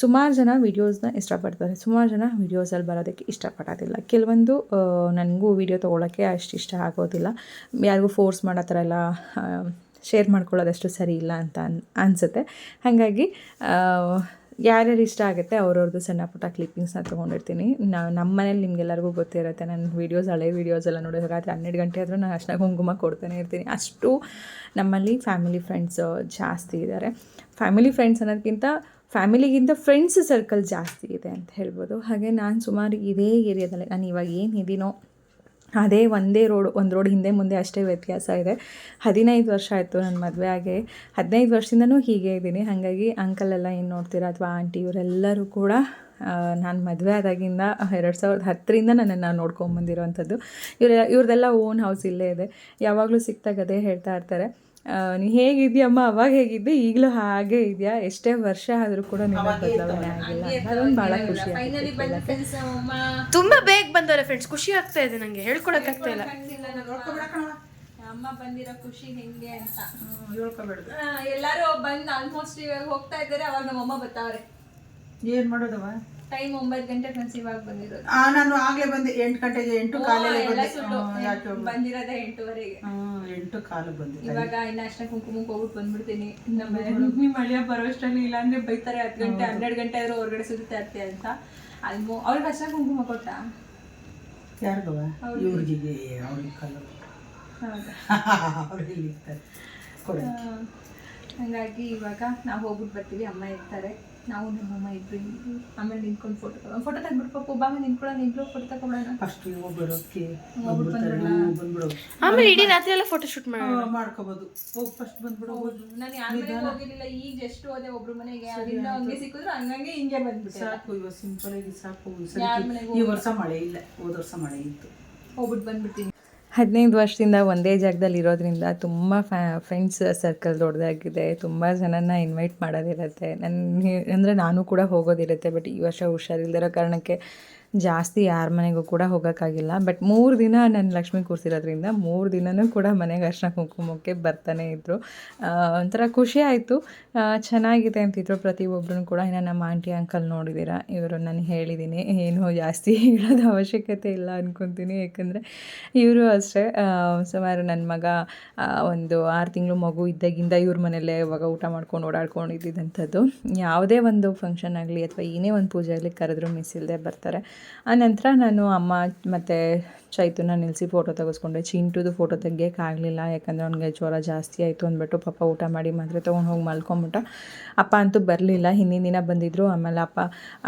ಸುಮಾರು ಜನ ವೀಡಿಯೋಸ್ನ ಇಷ್ಟಪಡ್ತಾರೆ. ಸುಮಾರು ಜನ ವೀಡಿಯೋಸಲ್ಲಿ ಬರೋದಕ್ಕೆ ಇಷ್ಟಪಡೋದಿಲ್ಲ. ಕೆಲವೊಂದು ನನಗೂ ವೀಡಿಯೋ ತೊಗೊಳಕ್ಕೆ ಅಷ್ಟು ಇಷ್ಟ ಆಗೋದಿಲ್ಲ. ಯಾರಿಗೂ ಫೋರ್ಸ್ ಮಾಡೋ ಥರ ಎಲ್ಲ ಶೇರ್ ಮಾಡ್ಕೊಳ್ಳೋದಷ್ಟು ಸರಿ ಇಲ್ಲ ಅಂತ ಅನ್, ಅನಿಸುತ್ತೆ. ಹಾಗಾಗಿ ಯಾರ್ಯಾರು ಇಷ್ಟ ಆಗುತ್ತೆ ಅವ್ರವ್ರದ್ದು ಸಣ್ಣ ಪುಟ್ಟ ಕ್ಲಿಪ್ಪಿಂಗ್ಸ್ನ ತೊಗೊಂಡಿರ್ತೀನಿ. ನಾವು ನಮ್ಮ ಮನೇಲಿ ನಿಮಗೆಲ್ಲರಿಗೂ ಗೊತ್ತಿರುತ್ತೆ ನನ್ನ ವೀಡಿಯೋಸ್ ಹಳೆ ವೀಡಿಯೋಸ್ ಎಲ್ಲ ನೋಡಿದ್ರೆ ರಾತ್ರಿ ಹನ್ನೆರಡು ಗಂಟೆ ಆದರೂ ನಾನು ಅಷ್ಟೇ ಕುಂಕುಮ ಕೊಡ್ತಾನೆ ಇರ್ತೀನಿ. ಅಷ್ಟು ನಮ್ಮಲ್ಲಿ ಫ್ಯಾಮಿಲಿ ಫ್ರೆಂಡ್ಸ್ ಜಾಸ್ತಿ ಇದ್ದಾರೆ ಫ್ಯಾಮಿಲಿ ಫ್ರೆಂಡ್ಸ್ ಅನ್ನೋದಕ್ಕಿಂತ ಫ್ಯಾಮಿಲಿಗಿಂತ ಫ್ರೆಂಡ್ಸ್ ಸರ್ಕಲ್ ಜಾಸ್ತಿ ಇದೆ ಅಂತ ಹೇಳ್ಬೋದು. ಹಾಗೆ ನಾನು ಸುಮಾರು ಇದೇ ಏರಿಯಾದಲ್ಲಿ ನಾನು ಇವಾಗ ಏನು ಇದೀನೋ ಅದೇ ಒಂದೇ ರೋಡ್, ಒಂದು ರೋಡ್ ಹಿಂದೆ ಮುಂದೆ ಅಷ್ಟೇ ವ್ಯತ್ಯಾಸ ಇದೆ. ಹದಿನೈದು ವರ್ಷ ಆಯಿತು ನನ್ನ ಮದುವೆ ಆಗಿ. ಹದಿನೈದು ವರ್ಷದಿಂದನೂ ಹೀಗೆ ಇದ್ದೀನಿ. ಹಾಗಾಗಿ ಅಂಕಲ್ ಎಲ್ಲ ಏನು ನೋಡ್ತೀರಾ ಅಥವಾ ಆಂಟಿ ಇವರೆಲ್ಲರೂ ಕೂಡ ನಾನು ಮದುವೆ ಆದಾಗಿಂದ ಎರಡು ಸಾವಿರದ ಹತ್ತರಿಂದ ನನ್ನನ್ನು ನೋಡ್ಕೊಂಬಂದಿರೋವಂಥದ್ದು ಇವ್ರ ಇವ್ರದ್ದೆಲ್ಲ ಓನ್ ಹೌಸ್ ಇಲ್ಲೇ ಇದೆ. ಯಾವಾಗಲೂ ಸಿಕ್ತಾಗ ಅದೇ ಹೇಳ್ತಾ ಇರ್ತಾರೆ. ನೀ ಹೇಗಿದ್ಯಮ್ಮ ಅವಾಗ ಹೇಗಿದ್ದೆ? ಈಗಲೂ ಹಾಗೆ ಇದೆಯಾ? ಎಷ್ಟೇ ವರ್ಷ ಆದರೂ ಕೂಡ ನಿನ್ನ ಬದಲಾವಣೆ ಆಗಿಲ್ಲ. ಅದೊಂದು ಭಾಳ ಖುಷಿ ತುಂಬಾ ಬೇಗ ಬಂದವ್ರೆ ಫ್ರೆಂಡ್ಸ್ ಖುಷಿ ಆಗ್ತಾ ಇದೆ ನಂಗೆ. ಹೇಳ್ಕೊಳಕ್ ಆಗ್ತಾ ಇಲ್ಲ. ಅಮ್ಮ ಬಂದಿರೋ ಖುಷಿ ಹೆಂಗೆ ಅಂತ. ಎಲ್ಲರೂ ಬಂದು ಆಲ್ಮೋಸ್ಟ್ ಇವಾಗ ಹೋಗ್ತಾ ಇದ್ದಾರೆ. ಅವಾಗ ನಮ್ಮಮ್ಮ ಬರ್ತಾವ್ರೆ. ಏನ್ ಮಾಡೋದವ ಟೈಮ್ ಒಂಬತ್ತು ಗಂಟೆ ಫ್ರೆಂಡ್ಸ್ ಇವಾಗ ಬಂದಿರೋದು. ಆ ನಾನು ಆಗ್ಲೇ ಬಂದೆ ಎಂಟು ಗಂಟೆಗೆ ಎಂಟು ಕಾಲು ಎಲ್ಲ ಹೋಗ್ಬೇಕು? ಬಂದಿರೋದೇ ಎಂಟೂವರೆಗೆ. ಎಂಟು ಕಾಲು ಬಂದೆ. ಇವಾಗ ಇನ್ನ ಅಷ್ಟೇ ಕುಂಕುಮಕ್ಕೆ ಹೋಗ್ಬಿಟ್ಟು ಬಂದ್ಬಿಡ್ತೀನಿ. ನಮ್ಮ ನಿಮ್ಮ ಮಳೆಯ ಬರೋಷ್ಟರಲ್ಲಿ ಇಲ್ಲಾಂದ್ರೆ ಬೈತಾರೆ ಹತ್ತು ಗಂಟೆ ಹನ್ನೆರಡು ಗಂಟೆ ಆದ್ರೂ ಹೊರಗಡೆ ಸುತ್ತಾ ಇರ್ತೀಯ ಅಂತ. ಅಲ್ಮೋ ಅವ್ರಿಗೆ ಅಷ್ಟೇ ಕುಂಕುಮ ಕೊಟ್ಟ? ಯಾರಿಗವ? ಇವ್ರಿಗೆ ಅವ್ರಿಗೆ ಕಲ್ಲು. ಹೌದಾ? ಹಂಗಾಗಿ ಇವಾಗ ನಾವು ಹೋಗ್ಬಿಟ್ಟು ಬರ್ತೀವಿ ಅಮ್ಮ ಇರ್ತಾರೆ. ನಾವು ನಿಮ್ಮ ಇಬ್ರು ಇದ್ರು ಆಮೇಲೆ ನಿಂತ್ಕೊಂಡು ಫೋಟೋ ತಗೋ ಫೋಟೋ ತೆಗ್ಬಿಟ್ಟು ಪಪ್ಪು ಬಾ ನಿಂತ್ಕೊಳ್ಳೋಣ ಇಬ್ರು ಫೋಟೋ ತಗೊಳ್ಳೋಣ ಫಸ್ಟ್ ಹೋಗ್ಬಿಡೋಕೆ ಬಂದ್ಬಿಡು ಆಮೇಲೆ ಇಡೀ ರಾತ್ರಿ ಎಲ್ಲ ಫೋಟೋ ಶೂಟ್ ಮಾಡಿ ಮಾಡ್ಕೋಬಹುದು ಮಾಡ್ಕೋಬೋದು. ಹೋಗಿ ಫಸ್ಟ್ ಬಂದ್ಬಿಡು ನಾನು ಯಾರ ಮನೆಗೆ ಹೋಗಿರ್ಲಿಲ್ಲ ಈಗ ಜಸ್ಟ್ ಹೋದೆ ಒಬ್ರು ಮನೆಗೆ. ಅಲ್ಲಿಂದ ಹಂಗೆ ಸಿಕ್ಕಿದ್ರು ಹಂಗಂಗೆ ಹಿಂಗೆ ಬಂದ್ಬಿಟ್ಟೆ ಸಾಕು ಇವಾಗ ಸಿಂಪಲ್ ಆಗಿ ಸಾಕು. ಈ ವರ್ಷ ಮಳೆ ಇಲ್ಲ. ಹೋದ ವರ್ಷ ಮಳೆ ಇತ್ತು. ಹೋಗ್ಬಿಟ್ಟು ಬಂದ್ಬಿಡ್ತೀನಿ. ಹದಿನೈದು ವರ್ಷದಿಂದ ಒಂದೇ ಜಾಗದಲ್ಲಿ ಇರೋದ್ರಿಂದ ತುಂಬ ಫ್ಯಾ ಫ್ರೆಂಡ್ಸ್ ಸರ್ಕಲ್ ದೊಡ್ಡದಾಗಿದೆ ತುಂಬ ಜನನ ಇನ್ವೈಟ್ ಮಾಡೋದಿರುತ್ತೆ. ನನ್ನ ಅಂದರೆ ನಾನು ಕೂಡ ಹೋಗೋದಿರುತ್ತೆ ಬಟ್ ಈ ವರ್ಷ ಹುಷಾರಿಲ್ದಿರೋ ಕಾರಣಕ್ಕೆ ಜಾಸ್ತಿ ಯಾರ ಮನೆಗೂ ಕೂಡ ಹೋಗೋಕ್ಕಾಗಿಲ್ಲ. ಬಟ್ ಮೂರು ದಿನ ನಾನು ಲಕ್ಷ್ಮಿ ಕೂರಿಸಿರೋದ್ರಿಂದ ಮೂರು ದಿನವೂ ಕೂಡ ಮನೆಗೆ ಅರ್ಶನ ಕುಂಕುಮಕ್ಕೆ ಬರ್ತಾನೆ ಇದ್ದರು ಒಂಥರ ಖುಷಿ ಆಯಿತು. ಚೆನ್ನಾಗಿದೆ ಅಂತಿದ್ರು ಪ್ರತಿಯೊಬ್ಬರೂ ಕೂಡ. ಇನ್ನು ನಮ್ಮ ಆಂಟಿ ಅಂಕಲ್ ನೋಡಿದ್ದೀರಾ? ಇವರು ನಾನು ಹೇಳಿದ್ದೀನಿ ಏನು ಜಾಸ್ತಿ ಹೇಳೋದು ಅವಶ್ಯಕತೆ ಇಲ್ಲ ಅಂದ್ಕೊತೀನಿ ಯಾಕಂದರೆ ಇವರು ಅಷ್ಟೇ. ಸುಮಾರು ನನ್ನ ಮಗ ಒಂದು ಆರು ತಿಂಗಳು ಮಗು ಇದ್ದಾಗಿಂದ ಇವ್ರ ಮನೆಯಲ್ಲೇ ಇವಾಗ ಊಟ ಮಾಡ್ಕೊಂಡು ಓಡಾಡ್ಕೊಂಡು ಯಾವುದೇ ಒಂದು ಫಂಕ್ಷನ್ ಆಗಲಿ ಅಥವಾ ಏನೇ ಒಂದು ಪೂಜೆ ಆಗಲಿ ಕರೆದ್ರು ಮಿಸ್ ಇಲ್ಲದೆ ಬರ್ತಾರೆ. ಆ ನಂತರ ನಾನು ಅಮ್ಮ ಮತ್ತು ಚೈತುನ ನಿಲ್ಲಿಸಿ ಫೋಟೋ ತೆಗೆಸ್ಕೊಂಡೆ. ಚಿಂಟುದು ಫೋಟೋ ತೆಗಿಯೋಕ್ಕಾಗಲಿಲ್ಲ ಯಾಕಂದರೆ ಅವ್ನಿಗೆ ಜ್ವರ ಜಾಸ್ತಿ ಆಯಿತು ಅಂದ್ಬಿಟ್ಟು ಪಾಪ ಊಟ ಮಾಡಿ ಮಾತ್ರೆ ತೊಗೊಂಡು ಹೋಗಿ ಮಲ್ಕೊಂಬಿಟ್ಟ. ಅಪ್ಪ ಅಂತೂ ಬರಲಿಲ್ಲ, ಹಿಂದಿನ ದಿನ ಬಂದಿದ್ದರು ಆಮೇಲೆ ಅಪ್ಪ,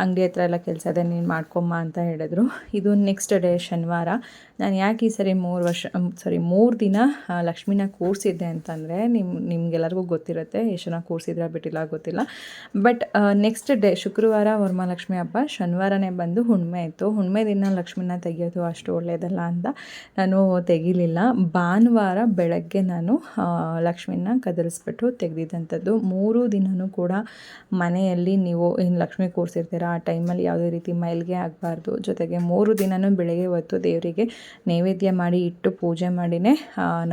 ಅಂಗಡಿ ಹತ್ರ ಎಲ್ಲ ಕೆಲಸ ಇದೆ, ನೀನು ಮಾಡ್ಕೊಮ್ಮ ಅಂತ ಹೇಳಿದ್ರು. ಇದು ನೆಕ್ಸ್ಟ್ ಡೇ ಶನಿವಾರ. ನಾನು ಯಾಕೆ ಈ ಸರಿ ಮೂರು ವರ್ಷ ಸಾರಿ ಮೂರು ದಿನ ಲಕ್ಷ್ಮೀನ ಕೂರಿಸಿದ್ದೆ ಅಂತಂದರೆ ನಿಮ್ಮ ನಿಮ್ಗೆಲ್ಲರಿಗೂ ಗೊತ್ತಿರುತ್ತೆ ಎಷ್ಟು ಜನ ಕೂರಿಸಿದ್ರೆ ಬಿಟ್ಟಿಲ್ಲ ಗೊತ್ತಿಲ್ಲ. ಬಟ್ ನೆಕ್ಸ್ಟ್ ಡೇ ಶುಕ್ರವಾರ ವರಮಹಾಲಕ್ಷ್ಮಿ ಹಬ್ಬ, ಶನಿವಾರನೇ ಬಂದು ಹುಣ್ಮೆ ಇತ್ತು ಹುಣ್ಮೆ ದಿನ ಲಕ್ಷ್ಮಿನ ತೆಗೆಯೋದು ಅಷ್ಟು ಒಳ್ಳೆಯದಲ್ಲ ಅಂತ ನಾನು ತೆಗಿಲಿಲ್ಲ. ಭಾನುವಾರ ಬೆಳಗ್ಗೆ ನಾನು ಲಕ್ಷ್ಮಿನ ಕದಲಿಸ್ಬಿಟ್ಟು ತೆಗೆದಿದ್ದಂಥದ್ದು. ಮೂರು ದಿನವೂ ಕೂಡ ಮನೆಯಲ್ಲಿ ನೀವು, ಏನು ಲಕ್ಷ್ಮಿ ಕೂರಿಸಿರ್ತೀರ? ಆ ಟೈಮಲ್ಲಿ ಯಾವುದೇ ರೀತಿ ಮೈಲಿಗೆ ಆಗಬಾರ್ದು. ಜೊತೆಗೆ ಮೂರು ದಿನವೂ ಬೆಳಗ್ಗೆ ಹೊತ್ತು ದೇವರಿಗೆ ನೈವೇದ್ಯ ಮಾಡಿ ಇಟ್ಟು ಪೂಜೆ ಮಾಡಿನೇ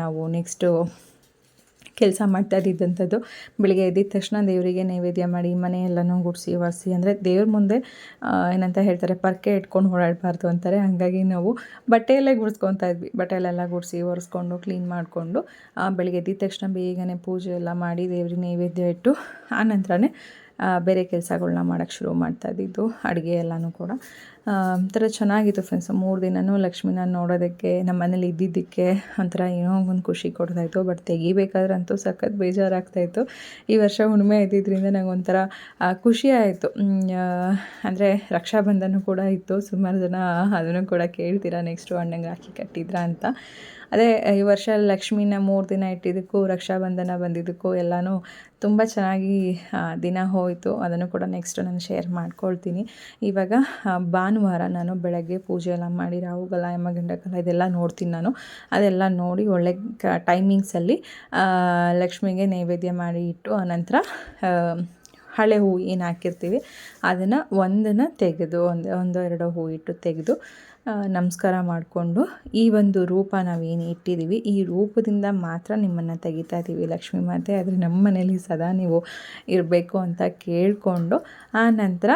ನಾವು ನೆಕ್ಸ್ಟು ಕೆಲಸ ಮಾಡ್ತಾ ಇದ್ದಿದ್ದಂಥದ್ದು ಬೆಳಿಗ್ಗೆ ಎದ್ದ ತಕ್ಷಣ ದೇವರಿಗೆ ನೈವೇದ್ಯ ಮಾಡಿ ಮನೆಯೆಲ್ಲನೂ ಗುಡಿಸಿ ಒರೆಸಿ ಅಂದರೆ ದೇವ್ರ ಮುಂದೆ ಏನಂತ ಹೇಳ್ತಾರೆ ಪರ್ಕೆ ಇಟ್ಕೊಂಡು ಓಡಾಡಬಾರ್ದು ಅಂತಾರೆ. ಹಾಗಾಗಿ ನಾವು ಬಟ್ಟೆಯಲ್ಲೇ ಗುಡಿಸ್ಕೊತಾ ಇದ್ವಿ. ಬಟ್ಟೆಯಲ್ಲೆಲ್ಲ ಗುಡಿಸಿ ಒರೆಸ್ಕೊಂಡು ಕ್ಲೀನ್ ಮಾಡಿಕೊಂಡು ಬೆಳಿಗ್ಗೆ ಎದ್ದಿದ ತಕ್ಷಣ ಬೇಗನೆ ಪೂಜೆ ಎಲ್ಲ ಮಾಡಿ ದೇವ್ರಿಗೆ ನೈವೇದ್ಯ ಇಟ್ಟು ಆ, ಬೇರೆ ಕೆಲಸಗಳನ್ನ ಮಾಡೋಕ್ಕೆ ಶುರು ಮಾಡ್ತಾ ಇದ್ದಿದ್ದು, ಅಡುಗೆ ಎಲ್ಲನೂ ಕೂಡ. ಒಂಥರ ಚೆನ್ನಾಗಿತ್ತು ಫ್ರೆಂಡ್ಸ್ ಮೂರು ದಿನವೂ ಲಕ್ಷ್ಮಿನ ನೋಡೋದಕ್ಕೆ ನಮ್ಮ ಮನೇಲಿ ಇದ್ದಿದ್ದಕ್ಕೆ ಒಂಥರ ಏನೋ ಒಂದು ಖುಷಿ ಕೊಡ್ತಾಯಿತ್ತು ಬಟ್ ತೆಗಿಬೇಕಾದ್ರೆ ಅಂತೂ ಸಖತ್ ಬೇಜಾರಾಗ್ತಾಯಿತ್ತು ಈ ವರ್ಷ ಹುಣ್ಣಿಮೆ ಇದ್ದಿದ್ದರಿಂದ ನಂಗೆ ಒಂಥರ ಖುಷಿ ಆಯಿತು. ಅಂದರೆ ರಕ್ಷಾಬಂಧನ ಕೂಡ ಇತ್ತು. ಸುಮಾರು ಜನ ಅದನ್ನು ಕೂಡ ಕೇಳ್ತೀರಾ ನೆಕ್ಸ್ಟು ಅಣ್ಣಂಗೆ ರಾಖಿ ಕಟ್ಟಿದ್ರಾ ಅಂತ. ಅದೇ, ಈ ವರ್ಷ ಲಕ್ಷ್ಮಿನ ಮೂರು ದಿನ ಇಟ್ಟಿದ್ದಕ್ಕೂ, ರಕ್ಷಾಬಂಧನ ಬಂದಿದ್ದಕ್ಕೂ ಎಲ್ಲನೂ ತುಂಬ ಚೆನ್ನಾಗಿ ದಿನ ಹೋಯಿತು. ಅದನ್ನು ಕೂಡ ನೆಕ್ಸ್ಟ್ ನಾನು ಶೇರ್ ಮಾಡ್ಕೊಳ್ತೀನಿ. ಇವಾಗ ಭಾನುವಾರ ನಾನು ಬೆಳಗ್ಗೆ ಪೂಜೆ ಎಲ್ಲ ಮಾಡಿ, ರಾಹುಗಲ ಯಮಗಂಡಕಲ ಇದೆಲ್ಲ ನೋಡ್ತೀನಿ ನಾನು. ಅದೆಲ್ಲ ನೋಡಿ ಒಳ್ಳೆ ಕ ಟೈಮಿಂಗ್ಸಲ್ಲಿ ಲಕ್ಷ್ಮಿಗೆ ನೈವೇದ್ಯ ಮಾಡಿ ಇಟ್ಟು ಆನಂತರ ಹಳೆ ಹೂವು ಏನು ಹಾಕಿರ್ತೀವಿ, ಅದನ್ನು ಒಂದನ್ನು ತೆಗೆದು, ಒಂದು ಒಂದು ಎರಡು ಹೂವು ಇಟ್ಟು ತೆಗೆದು ನಮಸ್ಕಾರ ಮಾಡಿಕೊಂಡು ಈ ಒಂದು ರೂಪ ನಾವೇನು ಇಟ್ಟಿದ್ದೀವಿ, ಈ ರೂಪದಿಂದ ಮಾತ್ರ ನಿಮ್ಮನ್ನು ತೆಗಿತಾ ಇದ್ದೀವಿ ಲಕ್ಷ್ಮೀ ಮಾತೆ. ಆದರೆ ನಮ್ಮ ಮನೇಲಿ ಸದಾ ನೀವು ಇರಬೇಕು ಅಂತ ಕೇಳಿಕೊಂಡು, ಆ ನಂತರ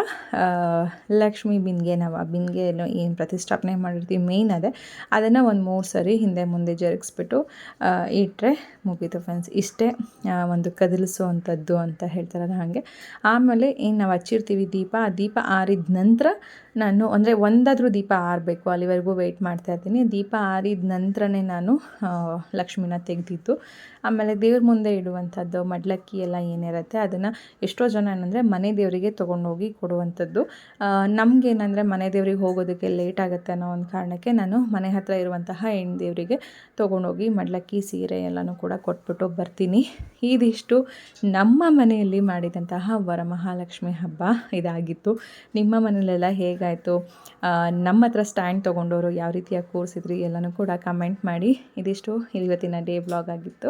ಲಕ್ಷ್ಮೀ ಬಿಂದಿಗೆ ನಾವು, ಆ ಬಿಂದಿಗೆಯನ್ನು ಏನು ಪ್ರತಿಷ್ಠಾಪನೆ ಮಾಡಿರ್ತೀವಿ ಮೇಯ್ನ್ ಅದೇ. ಅದನ್ನು ಒಂದು ಮೂರು ಸರಿ ಹಿಂದೆ ಮುಂದೆ ಜರುಗಿಸ್ಬಿಟ್ಟು ಇಟ್ಟರೆ ಮುಗೀತು ಫ್ರೆಂಡ್ಸ್ ಇಷ್ಟೇ ಒಂದು ಕದಲಿಸುವಂಥದ್ದು ಅಂತ ಹೇಳ್ತಾರಲ್ಲ ಹಾಗೆ. ಆಮೇಲೆ ಏನು ನಾವು ಹಚ್ಚಿರ್ತೀವಿ ದೀಪ, ಆ ದೀಪ ಆರಿದ ನಂತರ ನಾನು ಅಂದರೆ ಒಂದಾದರೂ ದೀಪ ಆರಬೇಕು ಅಲ್ಲಿವರೆಗೂ ವೆಯ್ಟ್ ಮಾಡ್ತಾ ಇರ್ತೀನಿ ದೀಪ ಆರಿದ ನಂತರನೇ ನಾನು ಲಕ್ಷ್ಮಿನ ತೆಗೆದಿದ್ದು. ಆಮೇಲೆ ದೇವ್ರ ಮುಂದೆ ಇಡುವಂಥದ್ದು, ಮಡ್ಲಕ್ಕಿ ಎಲ್ಲ ಏನಿರುತ್ತೆ ಅದನ್ನು ಎಷ್ಟೋ ಜನ ಏನಂದರೆ ಮನೆ ದೇವರಿಗೆ ತೊಗೊಂಡೋಗಿ ಕೊಡುವಂಥದ್ದು. ನಮಗೇನಂದರೆ ಮನೆ ದೇವ್ರಿಗೆ ಹೋಗೋದಕ್ಕೆ ಲೇಟ್ ಆಗುತ್ತೆ ಅನ್ನೋ ಒಂದು ಕಾರಣಕ್ಕೆ ನಾನು ಮನೆ ಹತ್ತಿರ ಇರುವಂತಹ ಹೆಣ್ಣು ದೇವರಿಗೆ ತೊಗೊಂಡೋಗಿ ಮಡ್ಲಕ್ಕಿ, ಸೀರೆ ಎಲ್ಲನೂ ಕೂಡ ಕೊಟ್ಬಿಟ್ಟು ಬರ್ತೀನಿ. ಇದಿಷ್ಟು ನಮ್ಮ ಮನೆಯಲ್ಲಿ ಮಾಡಿದಂತಹ ವರಮಹಾಲಕ್ಷ್ಮಿ ಹಬ್ಬ ಇದಾಗಿತ್ತು. ನಿಮ್ಮ ಮನೇಲೆಲ್ಲ ಹೇಗಾಯಿತು? ನಮ್ಮ ಹತ್ರ ಸ್ಟ್ಯಾಂಡ್ ತೊಗೊಂಡವರು ಯಾವ ರೀತಿಯಾಗಿ ಕೂರಿಸಿದ್ರಿ ಎಲ್ಲನೂ ಕೂಡ ಕಮೆಂಟ್ ಮಾಡಿ. ಇದಿಷ್ಟು ಇವತ್ತಿನ ಡೇ ಬ್ಲಾಗ್ ಆಗಿತ್ತು.